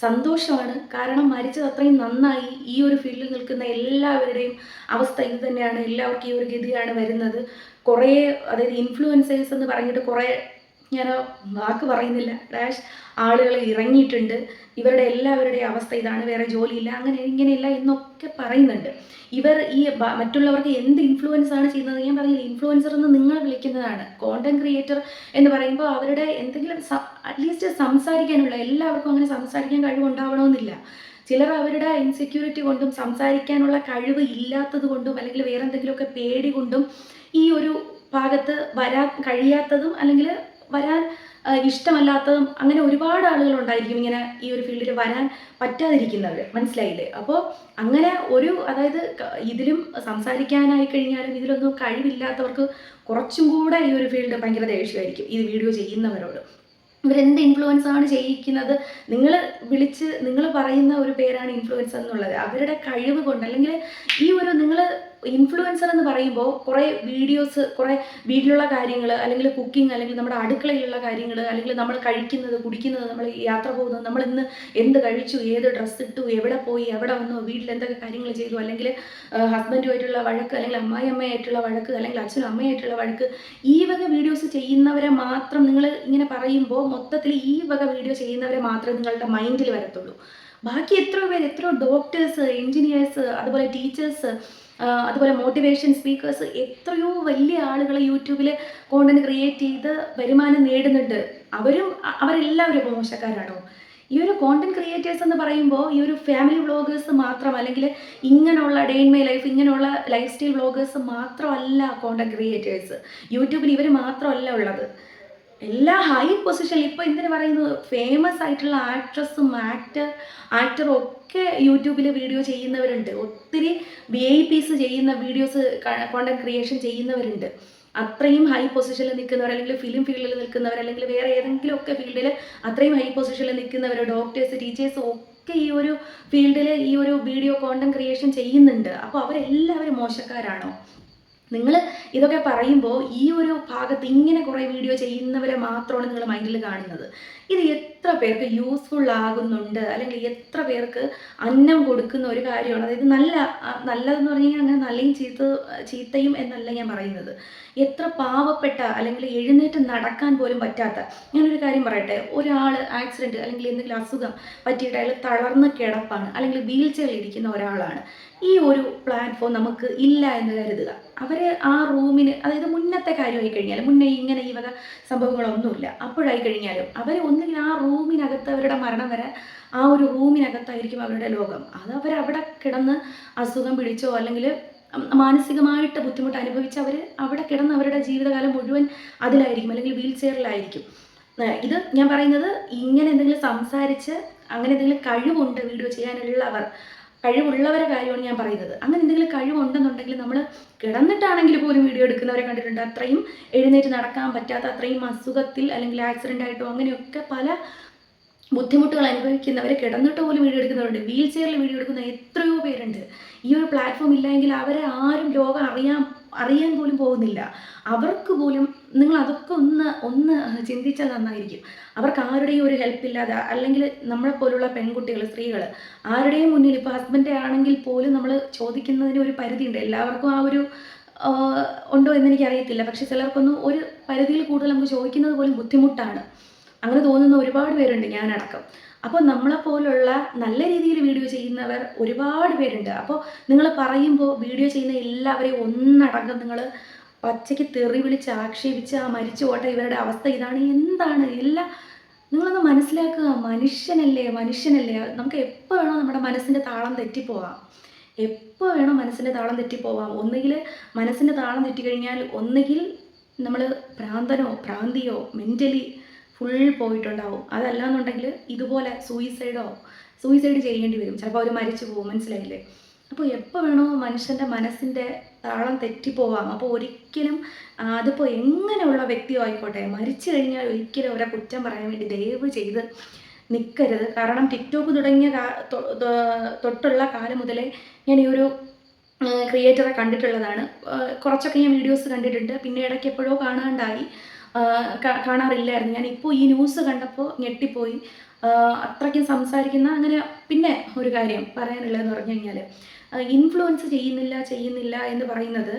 സന്തോഷമാണ്. കാരണം മരിച്ചത് അത്രയും നന്നായി. ഈ ഒരു ഫീൽഡിൽ നിൽക്കുന്ന എല്ലാവരുടെയും അവസ്ഥ ഇത് തന്നെയാണ്. എല്ലാവർക്കും ഈ ഒരു ഗതിയാണ് വരുന്നത്. കുറേ അതായത് ഇൻഫ്ലുവൻസേഴ്സ് എന്ന് പറഞ്ഞിട്ട് കുറേ ഞാൻ വാക്ക് പറയുന്നില്ല. ഡാഷ് ആളുകൾ ഇറങ്ങിയിട്ടുണ്ട്. ഇവരുടെ എല്ലാവരുടെയും അവസ്ഥ ഇതാണ്. വേറെ ജോലിയില്ല. അങ്ങനെ ഇങ്ങനെയില്ല എന്നൊക്കെ പറയുന്നുണ്ട്. ഇവർ ഈ മറ്റുള്ളവർക്ക് എന്ത് ഇൻഫ്ലുവൻസ് ആണ് ചെയ്യുന്നത് ഞാൻ പറഞ്ഞില്ല? ഇൻഫ്ലുവൻസർ എന്ന് നിങ്ങൾ വിളിക്കുന്നതാണ്. കോണ്ടന്റ് ക്രിയേറ്റർ എന്ന് പറയുമ്പോൾ അവരുടെ എന്തെങ്കിലും അറ്റ്ലീസ്റ്റ് സംസാരിക്കാനുള്ള എല്ലാവർക്കും അങ്ങനെ സംസാരിക്കാൻ കഴിവുണ്ടാവണമെന്നില്ല. ചിലർ അവരുടെ ഇൻസെക്യൂരിറ്റി കൊണ്ടും സംസാരിക്കാനുള്ള കഴിവ് ഇല്ലാത്തത് കൊണ്ടും അല്ലെങ്കിൽ വേറെ എന്തെങ്കിലുമൊക്കെ പേടി കൊണ്ടും ഈ ഒരു ഭാഗത്ത് വരാൻ കഴിയാത്തതും അല്ലെങ്കിൽ വരാൻ ഇഷ്ടമല്ലാത്തതും അങ്ങനെ ഒരുപാട് ആളുകൾ ഉണ്ടായിരിക്കും ഇങ്ങനെ ഈ ഒരു ഫീൽഡിൽ വരാൻ പറ്റാതിരിക്കുന്നവർ മനസ്സിലായില്ലേ? അപ്പോൾ അങ്ങനെ ഒരു അതായത് ഇതിലും സംസാരിക്കാനായി കഴിഞ്ഞാലും ഇതിലൊന്നും കഴിവില്ലാത്തവർക്ക് കുറച്ചും കൂടെ ഈ ഒരു ഫീൽഡ് ഭയങ്കര ദേഷ്യമായിരിക്കും ഈ വീഡിയോ ചെയ്യുന്നവരോട്. ഇവരെന്ത് ഇൻഫ്ലുവൻസ് ആണ് ചെയ്യിക്കുന്നത്? നിങ്ങൾ വിളിച്ച് നിങ്ങൾ പറയുന്ന ഒരു പേരാണ് ഇൻഫ്ലുവൻസ് എന്നുള്ളത്. അവരുടെ കഴിവ് കൊണ്ട് അല്ലെങ്കിൽ ഈ ഒരു നിങ്ങൾ ഇൻഫ്ലുവൻസർ എന്ന് പറയുമ്പോൾ കുറേ വീഡിയോസ് കുറേ വീട്ടിലുള്ള കാര്യങ്ങൾ അല്ലെങ്കിൽ കുക്കിംഗ് അല്ലെങ്കിൽ നമ്മുടെ അടുക്കളയിലുള്ള കാര്യങ്ങൾ അല്ലെങ്കിൽ നമ്മൾ കഴിക്കുന്നത് കുടിക്കുന്നത് നമ്മൾ യാത്ര പോകുന്നത് നമ്മൾ ഇന്ന് എന്ത് കഴിച്ചു ഏത് ഡ്രസ്സ് ഇട്ടു എവിടെ പോയി എവിടെ വന്നു വീട്ടിൽ എന്തൊക്കെ കാര്യങ്ങൾ ചെയ്തു അല്ലെങ്കിൽ ഹസ്ബൻഡുമായിട്ടുള്ള വഴക്ക് അല്ലെങ്കിൽ അമ്മായിയമ്മയായിട്ടുള്ള വഴക്ക് അല്ലെങ്കിൽ അച്ഛനും അമ്മയായിട്ടുള്ള വഴക്ക് ഈ വക വീഡിയോസ് ചെയ്യുന്നവരെ മാത്രം നിങ്ങൾ ഇങ്ങനെ പറയുമ്പോൾ മൊത്തത്തിൽ ഈ വക വീഡിയോ ചെയ്യുന്നവരെ മാത്രമേ നിങ്ങളുടെ മൈൻഡിൽ വരത്തുള്ളൂ. ബാക്കി എത്രയോ പേര് എത്രയോ ഡോക്ടേഴ്സ് എഞ്ചിനീയേഴ്സ് അതുപോലെ ടീച്ചേഴ്സ് അതുപോലെ മോട്ടിവേഷൻ സ്പീക്കേഴ്സ് എത്രയോ വലിയ ആളുകൾ യൂട്യൂബിൽ കോണ്ടന്റ് ക്രിയേറ്റ് ചെയ്ത് വരുമാനം നേടുന്നുണ്ട്. അവരും അവരെല്ലാവരും മോശക്കാരാണോ? ഈ ഒരു കോണ്ടന്റ് ക്രിയേറ്റേഴ്സ് എന്ന് പറയുമ്പോൾ ഈ ഒരു ഫാമിലി വ്ളോഗേഴ്സ് മാത്രം അല്ലെങ്കിൽ ഇങ്ങനെയുള്ള ഡേ ഇൻ മൈ ലൈഫ് ഇങ്ങനെയുള്ള ലൈഫ് സ്റ്റൈൽ വ്ളോഗേഴ്സ് മാത്രമല്ല കോണ്ടന്റ് ക്രിയേറ്റേഴ്സ് യൂട്യൂബിൽ ഇവർ മാത്രമല്ല ഉള്ളത്. എല്ലാ ഹൈ പൊസിഷൻ ഇപ്പോൾ എന്തിനു പറയുന്നത്? ഫേമസ് ആയിട്ടുള്ള ആക്ട്രസും ആക്ടർ ആക്ടറും ഒക്കെ യൂട്യൂബിൽ വീഡിയോ ചെയ്യുന്നവരുണ്ട്. ഒത്തിരി വി ഐ പീസ് ചെയ്യുന്ന വീഡിയോസ് കോണ്ടന്റ് ക്രിയേഷൻ ചെയ്യുന്നവരുണ്ട്. അത്രയും ഹൈ പൊസിഷനിൽ നിൽക്കുന്നവർ അല്ലെങ്കിൽ ഫിലിം ഫീൽഡിൽ നിൽക്കുന്നവർ അല്ലെങ്കിൽ വേറെ ഏതെങ്കിലും ഒക്കെ ഫീൽഡിൽ അത്രയും ഹൈ പൊസിഷനിൽ നിൽക്കുന്നവർ ഡോക്ടേഴ്സ് ടീച്ചേഴ്സ് ഒക്കെ ഈ ഒരു ഫീൽഡിൽ ഈ ഒരു വീഡിയോ കോണ്ടന്റ് ക്രിയേഷൻ ചെയ്യുന്നുണ്ട്. അപ്പോൾ അവരെല്ലാവരും മോശക്കാരാണോ? നിങ്ങൾ ഇതൊക്കെ പറയുമ്പോൾ ഈ ഒരു ഭാഗത്ത് ഇങ്ങനെ കുറേ വീഡിയോ ചെയ്യുന്നവരെ മാത്രമാണ് നിങ്ങൾ മൈൻഡിൽ കാണുന്നത്. ഇത് എത്ര പേർക്ക് യൂസ്ഫുൾ ആകുന്നുണ്ട്? അല്ലെങ്കിൽ എത്ര പേർക്ക് അന്നം കൊടുക്കുന്ന ഒരു കാര്യമാണ്? അതായത് നല്ല നല്ലതെന്ന് പറഞ്ഞു കഴിഞ്ഞാൽ അങ്ങനെ നല്ലയും ചീത്ത ചീത്തയും എന്നല്ല ഞാൻ പറയുന്നത്. എത്ര പാവപ്പെട്ട അല്ലെങ്കിൽ എഴുന്നേറ്റ് നടക്കാൻ പോലും പറ്റാത്ത ഞാനൊരു കാര്യം പറയട്ടെ. ഒരാൾ ആക്സിഡന്റ് അല്ലെങ്കിൽ എന്തെങ്കിലും അസുഖം പറ്റിയിട്ട് അയാൾ തളർന്ന് കിടപ്പാണ് അല്ലെങ്കിൽ വീൽ ചെയറിൽ ഇരിക്കുന്ന ഒരാളാണ്. ഈ ഒരു പ്ലാറ്റ്ഫോം നമുക്ക് ഇല്ല എന്ന് കരുതുക. അവർ ആ റൂമിന് അതായത് മുന്നത്തെ കാര്യമായി കഴിഞ്ഞാൽ മുന്നേ ഇങ്ങനെ ഈ വക സംഭവങ്ങളൊന്നുമില്ല. അപ്പോഴായി കഴിഞ്ഞാലും അവർ ഒന്നുകിൽ ആ റൂമിനകത്ത് അവരുടെ മരണം വരെ ആ ഒരു റൂമിനകത്തായിരിക്കും അവരുടെ ലോകം. അത് അവരവിടെ കിടന്ന് അസുഖം പിടിച്ചോ അല്ലെങ്കിൽ മാനസികമായിട്ട് ബുദ്ധിമുട്ട് അനുഭവിച്ച് അവർ അവിടെ കിടന്ന് അവരുടെ ജീവിതകാലം മുഴുവൻ അതിലായിരിക്കും അല്ലെങ്കിൽ വീൽ ചെയറിലായിരിക്കും. ഇത് ഞാൻ പറയുന്നത് ഇങ്ങനെ എന്തെങ്കിലും സംസാരിച്ച് അങ്ങനെ എന്തെങ്കിലും കഴിവുണ്ട് വീഡിയോ ചെയ്യാനുള്ളവർ കഴിവുള്ളവരെ കാര്യമാണ് ഞാൻ പറയുന്നത്. അങ്ങനെ എന്തെങ്കിലും കഴിവുണ്ടെന്നുണ്ടെങ്കിൽ നമ്മൾ കിടന്നിട്ടാണെങ്കിൽ പോലും വീഡിയോ എടുക്കുന്നവരെ കണ്ടിട്ടുണ്ട്. അത്രയും എഴുന്നേറ്റ് നടക്കാൻ പറ്റാത്ത അത്രയും അസുഖത്തിൽ അല്ലെങ്കിൽ ആക്സിഡന്റ് ആയിട്ടോ അങ്ങനെയൊക്കെ പല ബുദ്ധിമുട്ടുകൾ അനുഭവിക്കുന്നവർ കിടന്നിട്ട് പോലും വീഡിയോ എടുക്കുന്നവരുണ്ട്. വീൽ ചെയറിൽ വീഡിയോ എടുക്കുന്ന എത്രയോ പേരുണ്ട്. ഈ ഒരു പ്ലാറ്റ്ഫോം ഇല്ലെങ്കിൽ അവരെ ആരും ലോകം അറിയാൻ അറിയാൻ പോലും പോകുന്നില്ല. അവർക്ക് പോലും നിങ്ങൾ അതൊക്കെ ഒന്ന് ഒന്ന് ചിന്തിച്ചാൽ നന്നായിരിക്കും. അവർക്ക് ആരുടെയും ഒരു ഹെൽപ്പ് ഇല്ലാതെ അല്ലെങ്കിൽ നമ്മളെ പോലുള്ള പെൺകുട്ടികൾ സ്ത്രീകൾ ആരുടെയും മുന്നിൽ ഇപ്പോൾ ഹസ്ബൻഡ് ആണെങ്കിൽ പോലും നമ്മൾ ചോദിക്കുന്നതിന് ഒരു പരിധിയുണ്ട്. എല്ലാവർക്കും ആ ഒരു ഉണ്ടോ എന്ന് എനിക്കറിയത്തില്ല. പക്ഷെ ചിലർക്കൊന്നും ഒരു പരിധിയിൽ കൂടുതൽ നമുക്ക് ചോദിക്കുന്നത് പോലും ബുദ്ധിമുട്ടാണ്. അങ്ങനെ തോന്നുന്ന ഒരുപാട് പേരുണ്ട് ഞാനടക്കം. അപ്പോൾ നമ്മളെ പോലുള്ള നല്ല രീതിയിൽ വീഡിയോ ചെയ്യുന്നവർ ഒരുപാട് പേരുണ്ട്. അപ്പോൾ നിങ്ങൾ പറയുമ്പോൾ വീഡിയോ ചെയ്യുന്ന എല്ലാവരെയും ഒന്നടങ്കം നിങ്ങൾ പച്ചയ്ക്ക് തെറി വിളിച്ച് ആക്ഷേപിച്ച് ആ മരിച്ചു പോട്ടെ ഇവരുടെ അവസ്ഥ ഇതാണ്. എന്താണ്? എല്ലാം നിങ്ങളൊന്ന് മനസ്സിലാക്കുക. മനുഷ്യനല്ലേ? മനുഷ്യനല്ലേ? നമുക്ക് എപ്പോൾ വേണോ നമ്മുടെ മനസ്സിന്റെ താളം തെറ്റിപ്പോവാം. എപ്പോൾ വേണോ മനസ്സിന്റെ താളം തെറ്റിപ്പോവാം. ഒന്നുകിൽ മനസ്സിന്റെ താളം തെറ്റിക്കഴിഞ്ഞാൽ ഒന്നുകിൽ നമ്മൾ ഭ്രാന്തനോ ഭ്രാന്തിയോ മെന്റലി ഫുൾ പോയിട്ടുണ്ടാവും. അതല്ല എന്നുണ്ടെങ്കിൽ ഇതുപോലെ സൂയിസൈഡോ സൂയിസൈഡ് ചെയ്യേണ്ടി വരും. ചിലപ്പോൾ അവർ മരിച്ചു പോകും മനസ്സിലായില്ലേ? അപ്പോൾ എപ്പോൾ വേണോ മനുഷ്യന്റെ മനസ്സിന്റെ താളം തെറ്റിപ്പോവാം അപ്പോൾ ഒരിക്കലും അതിപ്പോൾ എങ്ങനെയുള്ള വ്യക്തിയോ ആയിക്കോട്ടെ മരിച്ചു കഴിഞ്ഞാൽ ഒരിക്കലും അവരെ കുറ്റം പറയാൻ വേണ്ടി ദയവ് ചെയ്ത് നിൽക്കരുത് കാരണം ടിക്ടോക്ക് തുടങ്ങിയ തൊട്ടുള്ള കാലം മുതലേ ഞാൻ ഈ ഒരു ക്രിയേറ്ററെ കണ്ടിട്ടുള്ളതാണ്. കുറച്ചൊക്കെ ഞാൻ വീഡിയോസ് കണ്ടിട്ടുണ്ട്. പിന്നെ ഇടയ്ക്ക് എപ്പോഴോ കാണാണ്ടായി. കാണാറില്ലായിരുന്നു. ഞാൻ ഇപ്പോൾ ഈ ന്യൂസ് കണ്ടപ്പോൾ ഞെട്ടിപ്പോയി. അത്രയ്ക്കും സംസാരിക്കുന്ന അങ്ങനെ പിന്നെ ഒരു കാര്യം പറയാനുള്ളതെന്ന് പറഞ്ഞു കഴിഞ്ഞാൽ ഇൻഫ്ലുവൻസ് ചെയ്യുന്നില്ല ചെയ്യുന്നില്ല എന്ന് പറയുന്നത്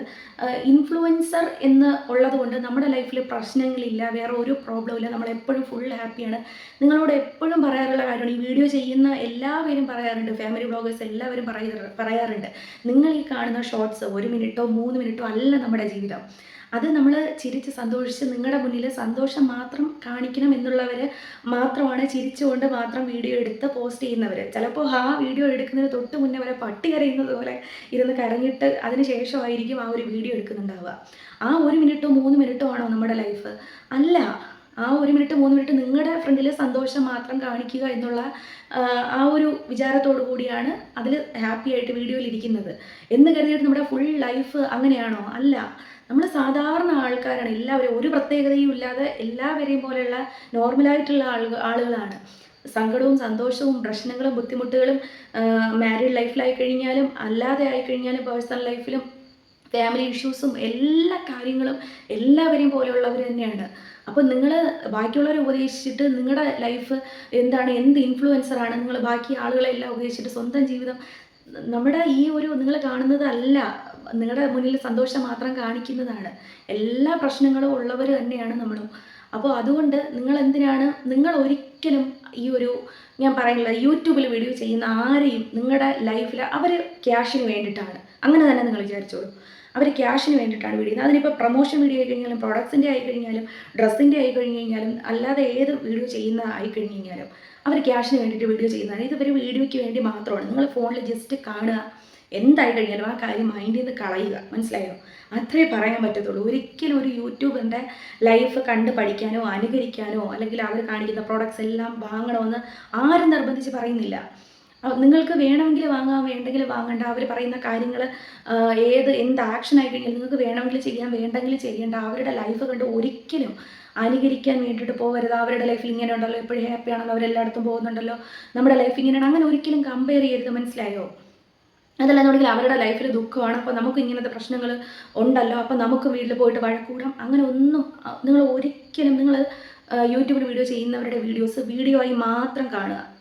ഇൻഫ്ലുവൻസർ എന്ന് ഉള്ളത് കൊണ്ട് നമ്മുടെ ലൈഫിൽ പ്രശ്നങ്ങളില്ല വേറെ ഒരു പ്രോബ്ലം ഇല്ല. നമ്മൾ എപ്പോഴും ഫുൾ ഹാപ്പിയാണ് നിങ്ങളോട് എപ്പോഴും പറയാറുള്ള കാര്യമാണ് ഈ വീഡിയോ ചെയ്യുന്ന എല്ലാവരും പറയാറുണ്ട് ഫാമിലി ബ്ലോഗേഴ്സ് എല്ലാവരും പറയാറ് പറയാറുണ്ട്. നിങ്ങൾ ഈ കാണുന്ന ഷോർട്സ് ഒരു മിനിറ്റോ മൂന്ന് മിനിറ്റോ അല്ല നമ്മുടെ ജീവിതം. അത് നമ്മൾ ചിരിച്ച് സന്തോഷിച്ച് നിങ്ങളുടെ മുന്നിൽ സന്തോഷം മാത്രം കാണിക്കണം എന്നുള്ളവർ മാത്രമാണ് ചിരിച്ചുകൊണ്ട് മാത്രം വീഡിയോ എടുത്ത് പോസ്റ്റ് ചെയ്യുന്നവർ ചിലപ്പോൾ ആ വീഡിയോ എടുക്കുന്നതിന് തൊട്ട് മുന്നേ വരെ പട്ടി കരയുന്നത് പോലെ ഇരുന്ന് കരഞ്ഞിട്ട് അതിന് ശേഷമായിരിക്കും ആ ഒരു വീഡിയോ എടുക്കുന്നുണ്ടാവുക. ആ ഒരു മിനിറ്റോ മൂന്ന് മിനിറ്റോ ആണോ നമ്മുടെ ലൈഫ്? അല്ല. ആ ഒരു മിനിറ്റ് മൂന്ന് മിനിറ്റ് നിങ്ങളുടെ ഫ്രണ്ടിൽ സന്തോഷം മാത്രം കാണിക്കുക എന്നുള്ള ആ, ഒരു വിചാരത്തോടു കൂടിയാണ് അതിൽ ഹാപ്പി ആയിട്ട് വീഡിയോയിൽ ഇരിക്കുന്നത്. എന്ന് കരുതിയിട്ട് നമ്മുടെ ഫുൾ ലൈഫ് അങ്ങനെയാണോ? അല്ല. നമ്മൾ സാധാരണ ആൾക്കാരാണ്. എല്ലാവരും ഒരു പ്രത്യേകതയും ഇല്ലാതെ എല്ലാവരെയും പോലെയുള്ള നോർമലായിട്ടുള്ള ആളുകൾ ആളുകളാണ്. സങ്കടവും സന്തോഷവും പ്രശ്നങ്ങളും ബുദ്ധിമുട്ടുകളും മാരീഡ് ലൈഫിലായി കഴിഞ്ഞാലും അല്ലാതെ ആയി കഴിഞ്ഞാലും പേഴ്സണൽ ലൈഫിലും ഫാമിലി ഇഷ്യൂസും എല്ലാ കാര്യങ്ങളും എല്ലാവരെയും പോലെയുള്ളവർ തന്നെയാണ്. അപ്പോൾ നിങ്ങൾ ബാക്കിയുള്ളവരെ ഉപദേശിച്ചിട്ട് നിങ്ങളുടെ ലൈഫ് എന്താണ് എന്ത് ഇൻഫ്ലുവൻസറാണ് നിങ്ങൾ ബാക്കി ആളുകളെല്ലാം ഉപദേശിച്ചിട്ട് സ്വന്തം ജീവിതം നമ്മുടെ ഈ ഒരു നിങ്ങൾ കാണുന്നതല്ല നിങ്ങളുടെ മുന്നിൽ സന്തോഷം മാത്രം കാണിക്കുന്നതാണ്. എല്ലാ പ്രശ്നങ്ങളും ഉള്ളവർ തന്നെയാണ് നമ്മളും. അപ്പോൾ അതുകൊണ്ട് നിങ്ങൾ എന്തിനാണ് നിങ്ങൾ ഒരിക്കലും ഈ ഒരു ഞാൻ പറയുന്നില്ല യൂട്യൂബിൽ വീഡിയോ ചെയ്യുന്ന ആരെയും നിങ്ങളുടെ ലൈഫിൽ അവർ ക്യാഷിന് വേണ്ടിയിട്ടാണ്. അങ്ങനെ തന്നെ നിങ്ങൾ വിചാരിച്ചോളൂ. അവർ ക്യാഷിന് വേണ്ടിയിട്ടാണ് വീഡിയോ അതിനിപ്പോൾ പ്രൊമോഷൻ വീഡിയോ ആയി കഴിഞ്ഞാലും പ്രോഡക്ട്സിന്റെ ആയി കഴിഞ്ഞാലും ഡ്രസ്സിന്റെ ആയി കഴിഞ്ഞ് കഴിഞ്ഞാലും അല്ലാതെ ഏത് വീഡിയോ ചെയ്യുന്ന ആയി കഴിഞ്ഞ് കഴിഞ്ഞാലും അവർ ക്യാഷിന് വേണ്ടിയിട്ട് വീഡിയോ ചെയ്യുന്നതാണ്. ഇത് ഒരു വീഡിയോയ്ക്ക് വേണ്ടി മാത്രമാണ്. നിങ്ങൾ ഫോണിൽ ജസ്റ്റ് കാണുക. എന്തായി കഴിഞ്ഞാലും ആ കാര്യം മൈൻഡിൽ നിന്ന് കളയുക. മനസ്സിലായോ? അത്രേ പറയാൻ പറ്റത്തുള്ളൂ. ഒരിക്കലും ഒരു യൂട്യൂബറിന്റെ ലൈഫ് കണ്ട് പഠിക്കാനോ അനുകരിക്കാനോ അല്ലെങ്കിൽ അവർ കാണിക്കുന്ന പ്രോഡക്റ്റ്സ് എല്ലാം വാങ്ങണമെന്ന് ആരും നിർബന്ധിച്ച് പറയുന്നില്ല. നിങ്ങൾക്ക് വേണമെങ്കിൽ വാങ്ങാം വേണ്ടെങ്കിൽ വാങ്ങണ്ട. അവർ പറയുന്ന കാര്യങ്ങൾ ഏത് എന്ത് ആക്ഷൻ ആയി കഴിഞ്ഞാൽ നിങ്ങൾക്ക് വേണമെങ്കിൽ ചെയ്യാം വേണ്ടെങ്കിൽ ചെയ്യേണ്ട. അവരുടെ ലൈഫ് കണ്ട് ഒരിക്കലും അനുകരിക്കാൻ വേണ്ടിയിട്ട് പോകരുത് അവരുടെ ലൈഫിൽ ഇങ്ങനെ ഉണ്ടല്ലോ എപ്പോഴും ഹാപ്പി ആണല്ലോ അവരെല്ലായിടത്തും പോകുന്നുണ്ടല്ലോ. നമ്മുടെ ലൈഫ് ഇങ്ങനെയാണ്. അങ്ങനെ ഒരിക്കലും കമ്പയർ ചെയ്യരുത് മനസ്സിലായോ? അതല്ലാന്നുണ്ടെങ്കിൽ അവരുടെ ലൈഫിൽ ദുഃഖമാണ്. അപ്പോൾ നമുക്ക് ഇങ്ങനത്തെ പ്രശ്നങ്ങൾ ഉണ്ടല്ലോ. അപ്പോൾ നമുക്ക് വീട്ടിൽ പോയിട്ട് വഴക്കൂടാം. അങ്ങനെ ഒന്നും നിങ്ങൾ ഒരിക്കലും നിങ്ങൾ യൂട്യൂബിൽ വീഡിയോ ചെയ്യുന്നവരുടെ വീഡിയോസ് വീഡിയോ ആയി മാത്രം കാണുക.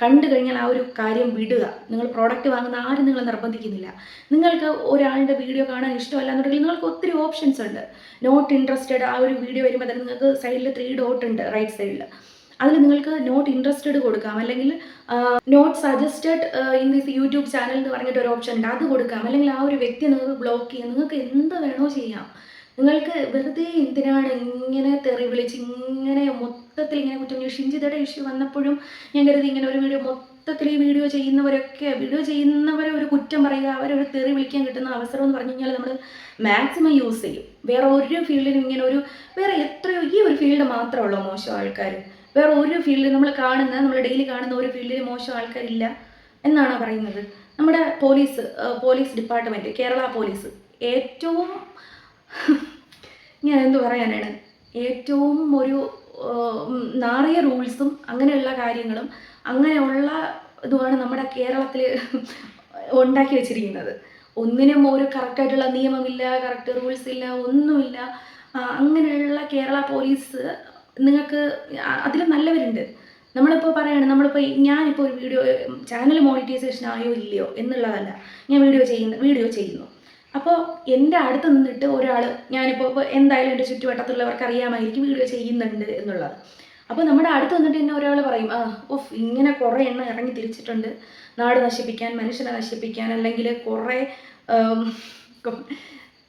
കണ്ടു കഴിഞ്ഞാൽ ആ ഒരു കാര്യം വിടുക. നിങ്ങൾ പ്രോഡക്റ്റ് വാങ്ങുന്ന ആരും നിങ്ങളെ നിർബന്ധിക്കുന്നില്ല. നിങ്ങൾക്ക് ഒരാളുടെ വീഡിയോ കാണാൻ ഇഷ്ടമല്ല എന്നുണ്ടെങ്കിൽ നിങ്ങൾക്ക് ഒത്തിരി ഓപ്ഷൻസ് ഉണ്ട്. നോട്ട് ഇൻട്രസ്റ്റഡ് ആ ഒരു വീഡിയോ വരുമ്പോൾ തന്നെ നിങ്ങൾക്ക് സൈഡിൽ ത്രീ ഡോട്ട് ഉണ്ട് റൈറ്റ് സൈഡിൽ അതിൽ നിങ്ങൾക്ക് നോട്ട് ഇൻട്രസ്റ്റഡ് കൊടുക്കാം. അല്ലെങ്കിൽ not suggested in this YouTube channel എന്ന് പറഞ്ഞിട്ട് ഒരു ഓപ്ഷൻ ഉണ്ട്. അത് കൊടുക്കാം. അല്ലെങ്കിൽ ആ ഒരു വ്യക്തി നിങ്ങൾക്ക് ബ്ലോക്ക് ചെയ്യാം. നിങ്ങൾക്ക് എന്ത് വേണോ ചെയ്യാം. നിങ്ങൾക്ക് വെറുതെ എന്തിനാണ് ഇങ്ങനെ തെറി വിളിച്ച് ഇങ്ങനെ മൊത്തത്തിൽ ഇങ്ങനെ കുറ്റം ഷിഞ്ചിതയുടെ ഇഷ്യൂ വന്നപ്പോഴും ഞാൻ കരുതി ഇങ്ങനെ ഒരു വീഡിയോ മൊത്തത്തിൽ ഈ വീഡിയോ ചെയ്യുന്നവരൊക്കെ വീഡിയോ ചെയ്യുന്നവരെ ഒരു കുറ്റം പറയുക അവരെ ഒരു തെറി വിളിക്കാൻ കിട്ടുന്ന അവസരം എന്ന് പറഞ്ഞു കഴിഞ്ഞാൽ നമ്മൾ മാക്സിമം യൂസ് ചെയ്യും. വേറെ ഒരു ഫീൽഡിലും ഇങ്ങനെ ഒരു വേറെ എത്രയോ ഈ ഒരു ഫീൽഡ് മാത്രമേ ഉള്ളൂ മോശം ആൾക്കാർ വേറെ ഒരു ഫീൽഡിൽ നമ്മൾ കാണുന്ന നമ്മൾ ഡെയിലി കാണുന്ന ഒരു ഫീൽഡിൽ മോശം ആൾക്കാരില്ല എന്നാണ് പറയുന്നത്. നമ്മുടെ police police department Kerala police ഏറ്റവും ഞാൻ എന്ത് പറയാനാണ്? ഏറ്റവും ഒരു നാറിയ റൂൾസും അങ്ങനെയുള്ള കാര്യങ്ങളും അങ്ങനെയുള്ള ഇതുമാണ് നമ്മുടെ കേരളത്തിൽ ഉണ്ടാക്കി വെച്ചിരിക്കുന്നത്. ഒന്നിനും ഒരു കറക്റ്റായിട്ടുള്ള നിയമമില്ല കറക്റ്റ് റൂൾസ് ഇല്ല ഒന്നുമില്ല. അങ്ങനെയുള്ള കേരള പോലീസ് നിങ്ങൾക്ക് അതിൽ നല്ലവരുണ്ട്. നമ്മളിപ്പോൾ പറയാണ് നമ്മളിപ്പോൾ ഞാനിപ്പോൾ ഒരു വീഡിയോ ചാനൽ മോണിറ്റൈസേഷൻ ആയോ ഇല്ലയോ എന്നുള്ളതല്ല. ഞാൻ വീഡിയോ ചെയ്യുന്നു വീഡിയോ ചെയ്യുന്നു. അപ്പോൾ എന്റെ അടുത്ത് നിന്നിട്ട് ഒരാൾ ഞാനിപ്പോൾ ഇപ്പോൾ എന്തായാലും എന്റെ ചുറ്റുവട്ടത്തുള്ളവർക്ക് അറിയാമായിരിക്കും വീഡിയോ ചെയ്യുന്നുണ്ട് എന്നുള്ളത്. അപ്പോൾ നമ്മുടെ അടുത്ത് നിന്നിട്ട് എന്നെ ഒരാൾ പറയും ആ ഓഫ് ഇങ്ങനെ കുറേ എണ്ണം ഇറങ്ങി തിരിച്ചിട്ടുണ്ട്. നാട് നശിപ്പിക്കാൻ മനുഷ്യനെ നശിപ്പിക്കാൻ അല്ലെങ്കിൽ കുറേ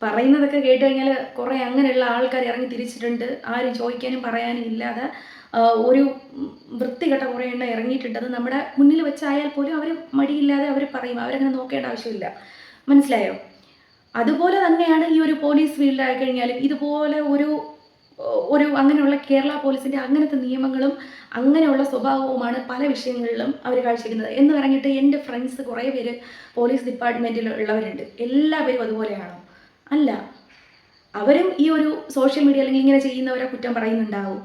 പറയുന്നതൊക്കെ കേട്ട് കഴിഞ്ഞാൽ കുറേ അങ്ങനെയുള്ള ആൾക്കാർ ഇറങ്ങി തിരിച്ചിട്ടുണ്ട്. ആരും ചോദിക്കാനും പറയാനും ഇല്ലാതെ ഒരു വൃത്തികെട്ട കുറേ എണ്ണം ഇറങ്ങിയിട്ടുണ്ട്. അത് നമ്മുടെ മുന്നിൽ വെച്ചായാൽ പോലും അവർ മടിയില്ലാതെ അവർ പറയും. അവരങ്ങനെ നോക്കേണ്ട ആവശ്യമില്ല. മനസ്സിലായോ? അതുപോലെ തന്നെയാണ് ഈ ഒരു പോലീസ് ഫീൽഡായി കഴിഞ്ഞാലും ഇതുപോലെ ഒരു ഒരു അങ്ങനെയുള്ള കേരള പോലീസിന്റെ അങ്ങനത്തെ നിയമങ്ങളും അങ്ങനെയുള്ള സ്വഭാവവുമാണ് പല വിഷയങ്ങളിലും അവർ കാഴ്ചവെക്കുന്നത്. എന്ന് പറഞ്ഞിട്ട് എന്റെ ഫ്രണ്ട്സ് കുറേ പേര് പോലീസ് ഡിപ്പാർട്ട്മെന്റിൽ ഉള്ളവരുണ്ട്. എല്ലാവരും അതുപോലെയാണോ? അല്ല. അവരും ഈ ഒരു സോഷ്യൽ മീഡിയ അല്ലെങ്കിൽ ഇങ്ങനെ ചെയ്യുന്നവരെ കുറ്റം പറയുന്നുണ്ടാവും.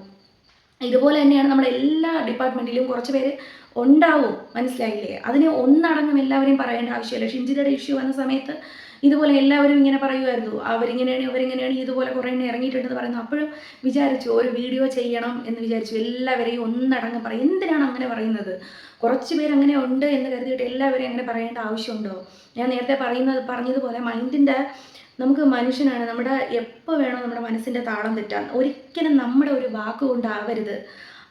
ഇതുപോലെ തന്നെയാണ് നമ്മുടെ എല്ലാ ഡിപ്പാർട്ട്മെന്റിലും കുറച്ച് പേര് ഉണ്ടാവും. മനസ്സിലായില്ലേ? അതിനെ ഒന്നടങ്കം എല്ലാവരെയും പറയേണ്ട ആവശ്യമില്ല. ഷിഞ്ചിതയുടെ ഇഷ്യൂ വന്ന സമയത്ത് ഇതുപോലെ എല്ലാവരും ഇങ്ങനെ പറയുമായിരുന്നു. അവരിങ്ങനെയാണ് അവരിങ്ങനെയാണ് ഇതുപോലെ കുറേ എണ്ണം ഇറങ്ങിയിട്ടുണ്ടെന്ന് പറയുന്നു. അപ്പോഴും വിചാരിച്ചു ഒരു വീഡിയോ ചെയ്യണം എന്ന് വിചാരിച്ചു. എല്ലാവരെയും ഒന്നടങ്ങ് പറയും. എന്തിനാണ് അങ്ങനെ പറയുന്നത്? കുറച്ച് പേര് അങ്ങനെ ഉണ്ട് എന്ന് കരുതിയിട്ട് എല്ലാവരെയും അങ്ങനെ പറയേണ്ട ആവശ്യമുണ്ടോ? ഞാൻ നേരത്തെ പറയുന്നത് പറഞ്ഞതുപോലെ മൈൻഡിന്റെ നമുക്ക് മനുഷ്യനാണ്. നമ്മുടെ എപ്പോൾ വേണോ നമ്മുടെ മനസ്സിന്റെ താളം തെറ്റാൻ. ഒരിക്കലും നമ്മുടെ ഒരു വാക്ക് കൊണ്ടാവരുത്.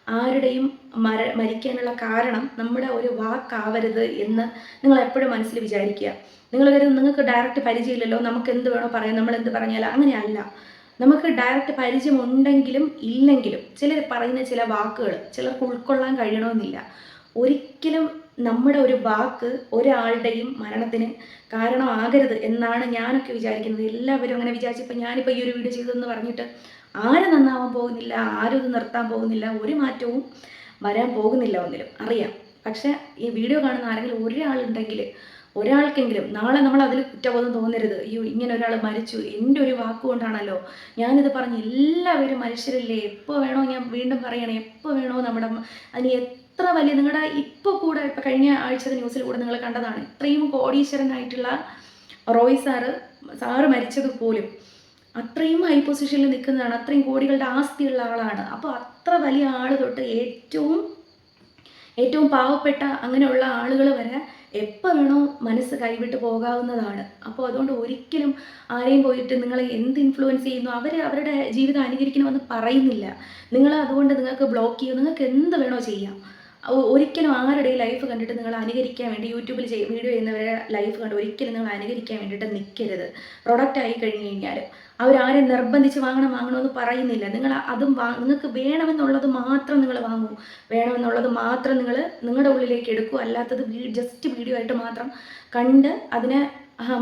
ആരുടെയും മര മരിക്കാനുള്ള കാരണം നമ്മുടെ ഒരു വാക്കാവരുത് എന്ന് നിങ്ങൾ എപ്പോഴും മനസ്സിൽ വിചാരിക്കുക. നിങ്ങൾ കരുതും നിങ്ങൾക്ക് ഡയറക്റ്റ് പരിചയമില്ലല്ലോ നമുക്ക് എന്ത് വേണോ പറയാം നമ്മൾ എന്ത് പറഞ്ഞാലോ അങ്ങനെയല്ല. നമുക്ക് ഡയറക്റ്റ് പരിചയം ഉണ്ടെങ്കിലും ഇല്ലെങ്കിലും ചിലർ പറയുന്ന ചില വാക്കുകൾ ചിലർക്ക് ഉൾക്കൊള്ളാൻ കഴിയണമെന്നില്ല. ഒരിക്കലും നമ്മുടെ ഒരു വാക്ക് ഒരാളുടെയും മരണത്തിന് കാരണമാകരുത് എന്നാണ് ഞാനൊക്കെ വിചാരിക്കുന്നത്. എല്ലാവരും അങ്ങനെ വിചാരിച്ചപ്പോൾ ഞാനിപ്പോൾ ഈ ഒരു വീഡിയോ ചെയ്തതെന്ന് പറഞ്ഞിട്ട് ആരും നന്നാവാൻ പോകുന്നില്ല ആരും ഇത് നിർത്താൻ പോകുന്നില്ല ഒരു മാറ്റവും വരാൻ പോകുന്നില്ല ഒന്നിലും അറിയാം. പക്ഷേ ഈ വീഡിയോ കാണുന്ന ആരെങ്കിലും ഒരാളുണ്ടെങ്കിൽ ഒരാൾക്കെങ്കിലും നാളെ നമ്മൾ അതിൽ കുറ്റബോധം തോന്നരുത്. അയ്യോ ഇങ്ങനെ ഒരാൾ മരിച്ചു. എന്റെ ഒരു വാക്കുകൊണ്ടാണല്ലോ ഞാനിത് പറഞ്ഞ് എല്ലാവരും മനുഷ്യരല്ലേ എപ്പോൾ വേണോ ഞാൻ വീണ്ടും പറയണേ. എപ്പോൾ വേണോ നമ്മുടെ അതിന് എത്ര വലിയ നിങ്ങളുടെ ഇപ്പോൾ കൂടെ ഇപ്പം കഴിഞ്ഞ ആഴ്ചത്തെ ന്യൂസിൽ കൂടെ നിങ്ങൾ കണ്ടതാണ്. ഇത്രയും കോടീശ്വരനായിട്ടുള്ള റോയ് സാറ് സാറ് മരിച്ചത് പോലും. അത്രയും ഹൈ പൊസിഷനിൽ നിൽക്കുന്നതാണ് അത്രയും കോടികളുടെ ആസ്തിയുള്ള ആളാണ്. അപ്പോൾ അത്ര വലിയ ആൾ തൊട്ട് ഏറ്റവും ഏറ്റവും പാവപ്പെട്ട അങ്ങനെയുള്ള ആളുകൾ വരെ എപ്പോൾ വേണോ മനസ്സ് കൈവിട്ട് പോകാവുന്നതാണ്. അപ്പോൾ അതുകൊണ്ട് ഒരിക്കലും ആരെയും പോയിട്ട് നിങ്ങൾ എന്ത് ഇൻഫ്ലുവൻസ് ചെയ്യുന്നു അവർ അവരുടെ ജീവിതം അനുകരിക്കണമെന്ന് പറയുന്നില്ല. നിങ്ങൾ അതുകൊണ്ട് നിങ്ങൾക്ക് ബ്ലോക്ക് ചെയ്യും നിങ്ങൾക്ക് എന്ത് വേണോ ചെയ്യാം. ഒരിക്കലും ആരുടെ ലൈഫ് കണ്ടിട്ട് നിങ്ങൾ അനുകരിക്കാൻ വേണ്ടി യൂട്യൂബിൽ വീഡിയോ ചെയ്യുന്നവരെ ലൈഫ് കണ്ട് ഒരിക്കലും നിങ്ങൾ അനുകരിക്കാൻ വേണ്ടിയിട്ട് നിൽക്കരുത് പ്രൊഡക്റ്റ് ആയി കഴിഞ്ഞു കഴിഞ്ഞാൽ അവരാരും നിർബന്ധിച്ച് വാങ്ങണം വാങ്ങണമെന്ന് പറയുന്നില്ല. നിങ്ങൾ അതും വാ നിങ്ങൾക്ക് വേണമെന്നുള്ളത് മാത്രം നിങ്ങൾ വാങ്ങൂ. വേണമെന്നുള്ളത് മാത്രം നിങ്ങൾ നിങ്ങളുടെ ഉള്ളിലേക്ക് എടുക്കൂ. അല്ലാത്തത് ജസ്റ്റ് വീഡിയോ ആയിട്ട് മാത്രം കണ്ട് അതിനെ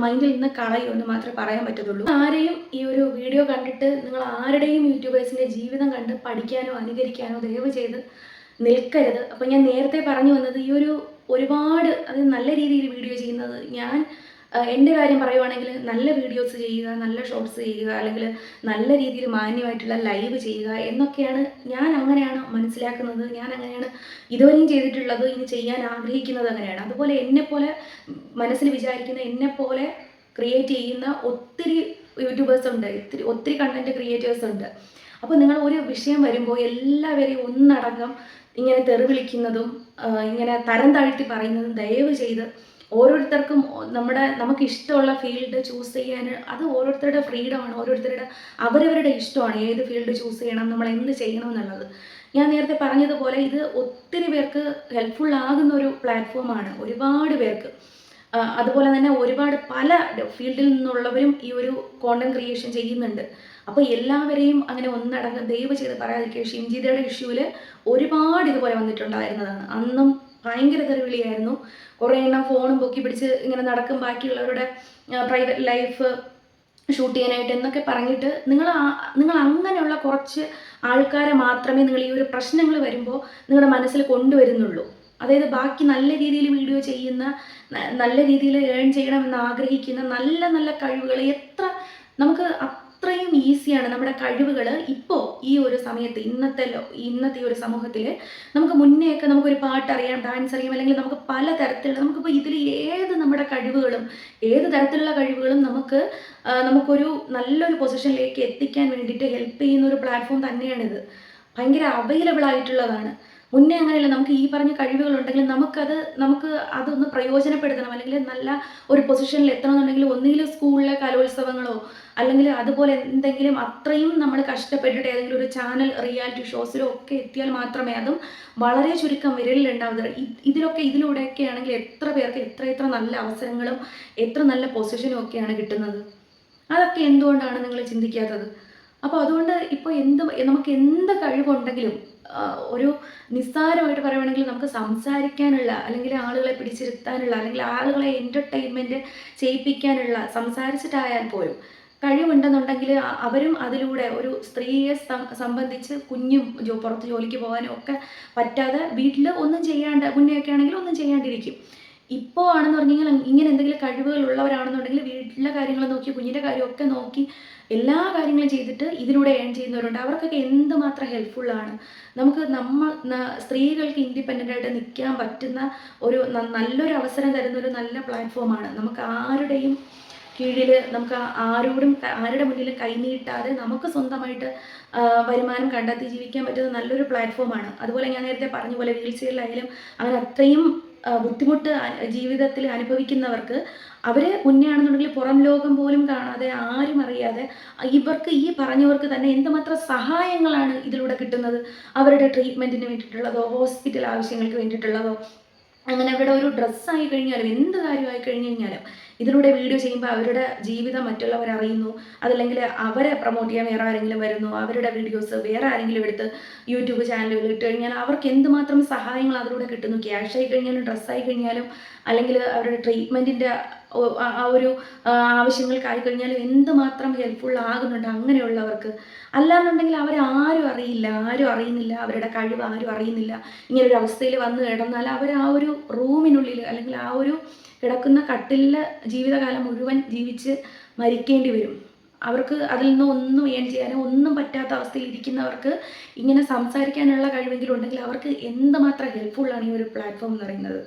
മൈൻഡിൽ നിന്ന് കളയൂ എന്ന് മാത്രമേ പറയാൻ പറ്റത്തുള്ളൂ. ആരെയും ഈ ഒരു വീഡിയോ കണ്ടിട്ട് നിങ്ങൾ ആരുടെയും യൂട്യൂബേഴ്സിന്റെ ജീവിതം കണ്ട് പഠിക്കാനോ അനുകരിക്കാനോ ദയവ് ചെയ്ത് നിൽക്കരുത്. അപ്പം ഞാൻ നേരത്തെ പറഞ്ഞു വന്നത് ഈ ഒരു ഒരുപാട് അത് നല്ല രീതിയിൽ വീഡിയോ ചെയ്യുന്നത് ഞാൻ എന്റെ കാര്യം പറയുവാണെങ്കിൽ നല്ല വീഡിയോസ് ചെയ്യുക നല്ല ഷോർട്സ് ചെയ്യുക അല്ലെങ്കിൽ നല്ല രീതിയിൽ മാന്യമായിട്ടുള്ള ലൈവ് ചെയ്യുക എന്നൊക്കെയാണ് ഞാൻ അങ്ങനെയാണ് മനസ്സിലാക്കുന്നത്. ഞാൻ അങ്ങനെയാണ് ഇതുവരെയും ചെയ്തിട്ടുള്ളത് ഇനി ചെയ്യാൻ ആഗ്രഹിക്കുന്നത് അങ്ങനെയാണ്. അതുപോലെ എന്നെപ്പോലെ മനസ്സിൽ വിചാരിക്കുന്ന എന്നെപ്പോലെ ക്രിയേറ്റ് ചെയ്യുന്ന ഒത്തിരി യൂട്യൂബേഴ്സ് ഉണ്ട് ഒത്തിരി ഒത്തിരി കണ്ടന്റ് ക്രിയേറ്റേഴ്സ് ഉണ്ട്. അപ്പോൾ നിങ്ങൾ ഒരു വിഷയം വരുമ്പോൾ എല്ലാവരെയും ഒന്നടങ്കം ഇങ്ങനെ തെറി വിളിക്കുന്നതും ഇങ്ങനെ തരം താഴ്ത്തി പറയുന്നതും ദയവ് ചെയ്ത് ഓരോരുത്തർക്കും നമ്മുടെ നമുക്ക് ഇഷ്ടമുള്ള ഫീൽഡ് ചൂസ് ചെയ്യാൻ അത് ഓരോരുത്തരുടെ ഫ്രീഡമാണ് ഓരോരുത്തരുടെ അവരവരുടെ ഇഷ്ടമാണ് ഏത് ഫീൽഡ് ചൂസ് ചെയ്യണം നമ്മൾ എന്ത് ചെയ്യണം എന്നുള്ളത്. ഞാൻ നേരത്തെ പറഞ്ഞതുപോലെ ഇത് ഒത്തിരി പേർക്ക് ഹെൽപ്ഫുൾ ആകുന്ന ഒരു പ്ലാറ്റ്ഫോമാണ് ഒരുപാട് പേർക്ക്. അതുപോലെ തന്നെ ഒരുപാട് പല ഫീൽഡിൽ നിന്നുള്ളവരും ഈ ഒരു കോണ്ടന്റ് ക്രിയേഷൻ ചെയ്യുന്നുണ്ട്. അപ്പോൾ എല്ലാവരെയും അങ്ങനെ ഒന്നടങ്കം ദയവ് ചെയ്ത് പറയാതിരിക്കുക ഷിംജിതയുടെ ഇഷ്യൂവിൽ ഒരുപാട് ഇതുപോലെ വന്നിട്ടുണ്ടായിരുന്നതാണ്. അന്നും ഭയങ്കര തെറിവിളിയായിരുന്നു എണ്ണം ഫോണും പൊക്കി പിടിച്ച് ഇങ്ങനെ നടക്കും. ബാക്കിയുള്ളവരുടെ പ്രൈവറ്റ് ലൈഫ് ഷൂട്ട് ചെയ്യാനായിട്ട് എന്നൊക്കെ പറഞ്ഞിട്ട് നിങ്ങൾ നിങ്ങൾ അങ്ങനെയുള്ള കുറച്ച് ആൾക്കാരെ മാത്രമേ നിങ്ങൾ ഈ ഒരു പ്രശ്നങ്ങൾ വരുമ്പോൾ നിങ്ങളുടെ മനസ്സിൽ കൊണ്ടുവരുന്നുള്ളൂ. അതായത് ബാക്കി നല്ല രീതിയിൽ വീഡിയോ ചെയ്യുന്ന നല്ല രീതിയിൽ ഏൺ ചെയ്യണമെന്ന് ആഗ്രഹിക്കുന്ന നല്ല നല്ല കഴിവുകൾ എത്ര നമുക്ക് അത്രയും ഈസിയാണ് നമ്മുടെ കഴിവുകൾ ഇപ്പോൾ ഈ ഒരു സമയത്ത് ഇന്നത്തെ ഇന്നത്തെ ഈ ഒരു സമൂഹത്തിൽ നമുക്ക് മുന്നേയൊക്കെ നമുക്കൊരു പാട്ട് അറിയാം ഡാൻസ് അറിയാം അല്ലെങ്കിൽ നമുക്ക് പല തരത്തിലുള്ള നമുക്കിപ്പോൾ ഇതിൽ ഏത് നമ്മുടെ കഴിവുകളും ഏത് തരത്തിലുള്ള കഴിവുകളും നമുക്ക് നമുക്കൊരു നല്ലൊരു പൊസിഷനിലേക്ക് എത്തിക്കാൻ വേണ്ടിയിട്ട് ഹെൽപ്പ് ചെയ്യുന്ന ഒരു പ്ലാറ്റ്ഫോം തന്നെയാണിത്. ഭയങ്കര അവൈലബിൾ ആയിട്ടുള്ളതാണ് മുന്നേ അങ്ങനെയല്ല നമുക്ക് ഈ പറഞ്ഞ കഴിവുകൾ ഉണ്ടെങ്കിൽ നമുക്കത് നമുക്ക് അതൊന്ന് പ്രയോജനപ്പെടുത്തണം. അല്ലെങ്കിൽ നല്ല ഒരു പൊസിഷനിൽ എത്തണമെന്നുണ്ടെങ്കിൽ ഒന്നുകിൽ സ്കൂളിലെ കലോത്സവങ്ങളോ അല്ലെങ്കിൽ അതുപോലെ എന്തെങ്കിലും അത്രയും നമ്മൾ കഷ്ടപ്പെട്ടിട്ട് ഏതെങ്കിലും ഒരു ചാനൽ റിയാലിറ്റി ഷോസിലോ ഒക്കെ എത്തിയാൽ മാത്രമേ അതും വളരെ ചുരുക്കം വിരലിലുണ്ടാവുന്നത് ഇ- ഇതിലൊക്കെ ഇതിലൂടെയൊക്കെ ആണെങ്കിൽ എത്ര പേർക്ക് എത്ര എത്ര നല്ല അവസരങ്ങളും എത്ര നല്ല പൊസിഷനും ഒക്കെയാണ് കിട്ടുന്നത്. അതൊക്കെ എന്തുകൊണ്ടാണ് നിങ്ങൾ ചിന്തിക്കാത്തത്? അപ്പോൾ അതുകൊണ്ട് ഇപ്പോൾ എന്ത് നമുക്ക് എന്ത് കഴിവുണ്ടെങ്കിലും ഒരു നിസ്സാരമായിട്ട് പറയുവാണെങ്കിൽ നമുക്ക് സംസാരിക്കാനുള്ള അല്ലെങ്കിൽ ആളുകളെ പിടിച്ചിരുത്താനുള്ള അല്ലെങ്കിൽ ആളുകളെ എന്റർടൈൻമെന്റ് ചെയ്യിപ്പിക്കാനുള്ള സംസാരിച്ചിട്ടായാൽ പോലും കഴിവുണ്ടെന്നുണ്ടെങ്കിൽ അവരും അതിലൂടെ ഒരു സ്ത്രീയെ സംബന്ധിച്ച് കുഞ്ഞും പുറത്ത് ജോലിക്ക് പോകാനും ഒക്കെ പറ്റാതെ വീട്ടിൽ ഒന്നും ചെയ്യാണ്ട് മുന്നെയൊക്കെ ആണെങ്കിൽ ഒന്നും ചെയ്യാണ്ടിരിക്കും. ഇപ്പോൾ ആണെന്ന് പറഞ്ഞു കഴിഞ്ഞാൽ ഇങ്ങനെ എന്തെങ്കിലും കഴിവുകൾ ഉള്ളവരാണെന്നുണ്ടെങ്കിൽ വീട്ടിലെ കാര്യങ്ങൾ നോക്കി കുഞ്ഞിന്റെ കാര്യമൊക്കെ നോക്കി എല്ലാ കാര്യങ്ങളും ചെയ്തിട്ട് ഇതിലൂടെ ഏൺ ചെയ്യുന്നവരുണ്ട്. അവർക്കൊക്കെ എന്തുമാത്രം ഹെൽപ്ഫുള്ളാണ് നമുക്ക് നമ്മൾ സ്ത്രീകൾക്ക് ഇൻഡിപെൻഡന്റ് ആയിട്ട് നിൽക്കാൻ പറ്റുന്ന ഒരു നല്ലൊരു അവസരം തരുന്ന ഒരു നല്ല പ്ലാറ്റ്ഫോമാണ് നമുക്ക് ആരുടെയും കീഴിൽ നമുക്ക് ആരോടും ആരുടെ മുന്നിലും കൈനീട്ടാതെ നമുക്ക് സ്വന്തമായിട്ട് വരുമാനം കണ്ടെത്തി ജീവിക്കാൻ പറ്റുന്ന നല്ലൊരു പ്ലാറ്റ്ഫോമാണ് അതുപോലെ ഞാൻ നേരത്തെ പറഞ്ഞ പോലെ വീൽ ചെയറിലായാലും അങ്ങനെ അത്രയും ബുദ്ധിമുട്ട് ജീവിതത്തിൽ അനുഭവിക്കുന്നവർക്ക് അവർ മുന്നേ ആണെന്നുണ്ടെങ്കിൽ പുറം ലോകം പോലും കാണാതെ ആരും അറിയാതെ ഇവർക്ക് ഈ പറഞ്ഞവർക്ക് തന്നെ എന്തുമാത്രം സഹായങ്ങളാണ് ഇതിലൂടെ കിട്ടുന്നത്? അവരുടെ ട്രീറ്റ്മെന്റിന് വേണ്ടിയിട്ടുള്ളതോ ഹോസ്പിറ്റൽ ആവശ്യങ്ങൾക്ക് വേണ്ടിയിട്ടുള്ളതോ? അങ്ങനെ അവരുടെ ഒരു ഡ്രസ്സായി കഴിഞ്ഞാലും എന്ത് കാര്യമായി കഴിഞ്ഞു കഴിഞ്ഞാലും ഇതിലൂടെ വീഡിയോ ചെയ്യുമ്പോൾ അവരുടെ ജീവിതം മറ്റുള്ളവർ അറിയുന്നു. അതല്ലെങ്കിൽ അവരെ പ്രൊമോട്ട് ചെയ്യാൻ വേറെ ആരെങ്കിലും വരുന്നു. അവരുടെ വീഡിയോസ് വേറെ ആരെങ്കിലും എടുത്ത് യൂട്യൂബ് ചാനലുകളിൽ ഇട്ട് കഴിഞ്ഞാൽ അവർക്ക് എന്തുമാത്രം സഹായങ്ങൾ അതിലൂടെ കിട്ടുന്നു. ക്യാഷ് ആയി കഴിഞ്ഞാലും ഡ്രസ്സായി കഴിഞ്ഞാലും അല്ലെങ്കിൽ അവരുടെ ട്രീറ്റ്മെന്റിന്റെ ആ ഒരു ആവശ്യങ്ങൾക്കായി കഴിഞ്ഞാലും എന്തുമാത്രം ഹെൽപ്ഫുൾ ആകുന്നുണ്ട് അങ്ങനെയുള്ളവർക്ക്. അല്ലാന്നുണ്ടെങ്കിൽ അവരാരും അറിയില്ല ആരും അറിയുന്നില്ല അവരുടെ കഴിവ് ആരും അറിയുന്നില്ല. ഇങ്ങനെ ഒരു അവസ്ഥയിൽ വന്നു കിടന്നാൽ അവർ ആ ഒരു റൂമിനുള്ളിൽ അല്ലെങ്കിൽ ആ ഒരു കിടക്കുന്ന കട്ടിലിൽ ജീവിതകാലം മുഴുവൻ ജീവിച്ച് മരിക്കേണ്ടി വരും. അവർക്ക് അതിൽ നിന്ന് ഒന്നും ഏൺ ചെയ്യാനോ ഒന്നും പറ്റാത്ത അവസ്ഥയിൽ ഇരിക്കുന്നവർക്ക് ഇങ്ങനെ സംസാരിക്കാനുള്ള കഴിവെങ്കിലും ഉണ്ടെങ്കിൽ അവർക്ക് എന്തുമാത്രം ഹെൽപ്ഫുള്ളാണ് ഈ ഒരു പ്ലാറ്റ്ഫോം എന്ന് പറയുന്നത്.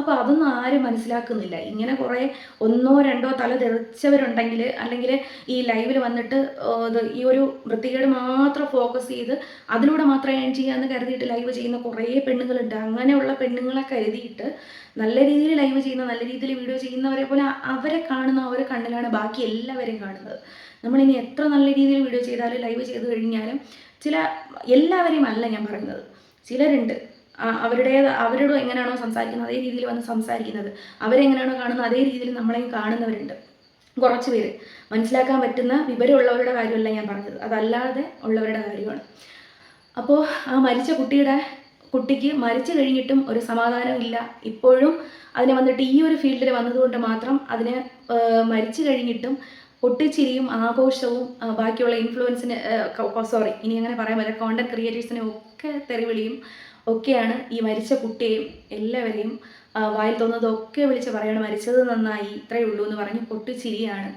അപ്പോൾ അതൊന്നും ആരും മനസ്സിലാക്കുന്നില്ല. ഇങ്ങനെ കുറേ ഒന്നോ രണ്ടോ തല തെറിച്ചവരുണ്ടെങ്കിൽ അല്ലെങ്കിൽ ഈ ലൈവിൽ വന്നിട്ട് ഇത് ഈ ഒരു വൃത്തികേട് മാത്രം ഫോക്കസ് ചെയ്ത് അതിലൂടെ മാത്രം ഏൺ ചെയ്യാമെന്ന് കരുതിയിട്ട് ലൈവ് ചെയ്യുന്ന കുറേ പെണ്ണുങ്ങളുണ്ട്. അങ്ങനെയുള്ള പെണ്ണുങ്ങളെ കരുതിയിട്ട് നല്ല രീതിയിൽ ലൈവ് ചെയ്യുന്ന നല്ല രീതിയിൽ വീഡിയോ ചെയ്യുന്നവരെ പോലെ അവരെ കാണുന്ന ഒരു കണ്ണിലാണ് ബാക്കി എല്ലാവരെയും കാണുന്നത്. നമ്മളിനി എത്ര നല്ല രീതിയിൽ വീഡിയോ ചെയ്താലും ലൈവ് ചെയ്ത് കഴിഞ്ഞാലും ചില എല്ലാവരെയും അല്ല ഞാൻ പറയുന്നത്. ചിലരുണ്ട്. അവരുടെ അവരോട് എങ്ങനെയാണോ സംസാരിക്കുന്നത് അതേ രീതിയിൽ വന്ന് സംസാരിക്കുന്നത്. അവരെങ്ങനെയാണോ കാണുന്നത് അതേ രീതിയിൽ നമ്മളെയും കാണുന്നവരുണ്ട്. കുറച്ച് പേര് മനസ്സിലാക്കാൻ പറ്റുന്ന വിവരമുള്ളവരുടെ കാര്യമല്ല ഞാൻ പറഞ്ഞത്. അതല്ലാതെ ഉള്ളവരുടെ കാര്യമാണ്. അപ്പോൾ ആ മരിച്ച കുട്ടിയുടെ കുട്ടിക്ക് മരിച്ചു കഴിഞ്ഞിട്ടും ഒരു സമാധാനമില്ല ഇപ്പോഴും അതിനെ വന്നിട്ട് ഈ ഒരു ഫീൽഡിൽ വന്നതുകൊണ്ട് മാത്രം അതിനെ മരിച്ചു കഴിഞ്ഞിട്ടും പൊട്ടിച്ചിരിയും ആഘോഷവും ബാക്കിയുള്ള ഇൻഫ്ലുവൻസിന് സോറി ഇനി അങ്ങനെ പറയാൻ പറ്റില്ല. കോണ്ടന്റ് ക്രിയേറ്റേഴ്സിനെ ഒക്കെ തെറിവിളിയും ഒക്കെയാണ് ഈ മരിച്ച കുട്ടിയെയും എല്ലാവരെയും വായിൽ തോന്നുന്നതൊക്കെ വിളിച്ച് പറയണം മരിച്ചത് നന്നായി ഇത്രയേ ഉള്ളൂ എന്ന് പറഞ്ഞ് പൊട്ടിച്ചിരിയാണ്.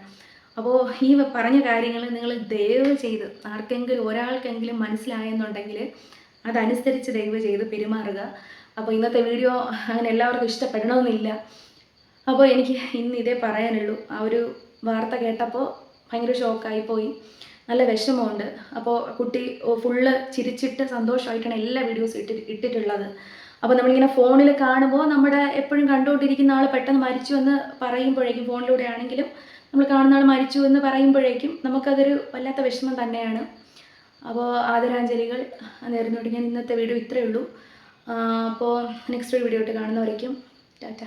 അപ്പോൾ ഈ പറഞ്ഞ കാര്യങ്ങൾ നിങ്ങൾ ദയവ് ചെയ്ത് ആർക്കെങ്കിലും ഒരാൾക്കെങ്കിലും മനസ്സിലായെന്നുണ്ടെങ്കിൽ അതനുസരിച്ച് ദയവ് ചെയ്ത് പെരുമാറുക. അപ്പോൾ ഇന്നത്തെ വീഡിയോ അങ്ങനെ എല്ലാവർക്കും ഇഷ്ടപ്പെടണമെന്നില്ല. അപ്പോൾ എനിക്ക് ഇന്ന് ഇതേ പറയാനുള്ളൂ. ആ ഒരു വാർത്ത കേട്ടപ്പോൾ ഭയങ്കര ഷോക്കായി പോയി. നല്ല വിഷമമുണ്ട്. അപ്പോൾ കുട്ടി ഫുള്ള് ചിരിച്ചിട്ട് സന്തോഷമായിട്ടാണ് എല്ലാ വീഡിയോസും ഇട്ടി ഇട്ടിട്ടുള്ളത്. അപ്പോൾ നമ്മളിങ്ങനെ ഫോണിൽ കാണുമ്പോൾ നമ്മുടെ എപ്പോഴും കണ്ടുകൊണ്ടിരിക്കുന്ന ആൾ പെട്ടെന്ന് മരിച്ചു എന്ന് പറയുമ്പോഴേക്കും ഫോണിലൂടെ ആണെങ്കിലും നമ്മൾ കാണുന്ന ആൾ മരിച്ചു എന്ന് പറയുമ്പോഴേക്കും നമുക്കതൊരു വല്ലാത്ത വിഷമം തന്നെയാണ്. അപ്പോൾ ആദരാഞ്ജലികൾ നേർന്നുകൊണ്ട് ഞാൻ ഇന്നത്തെ വീഡിയോ ഇത്രയേ ഉള്ളൂ. അപ്പോൾ നെക്സ്റ്റ് വീഡിയോ ആയിട്ട് കാണുന്നവരേക്കും ടാറ്റ.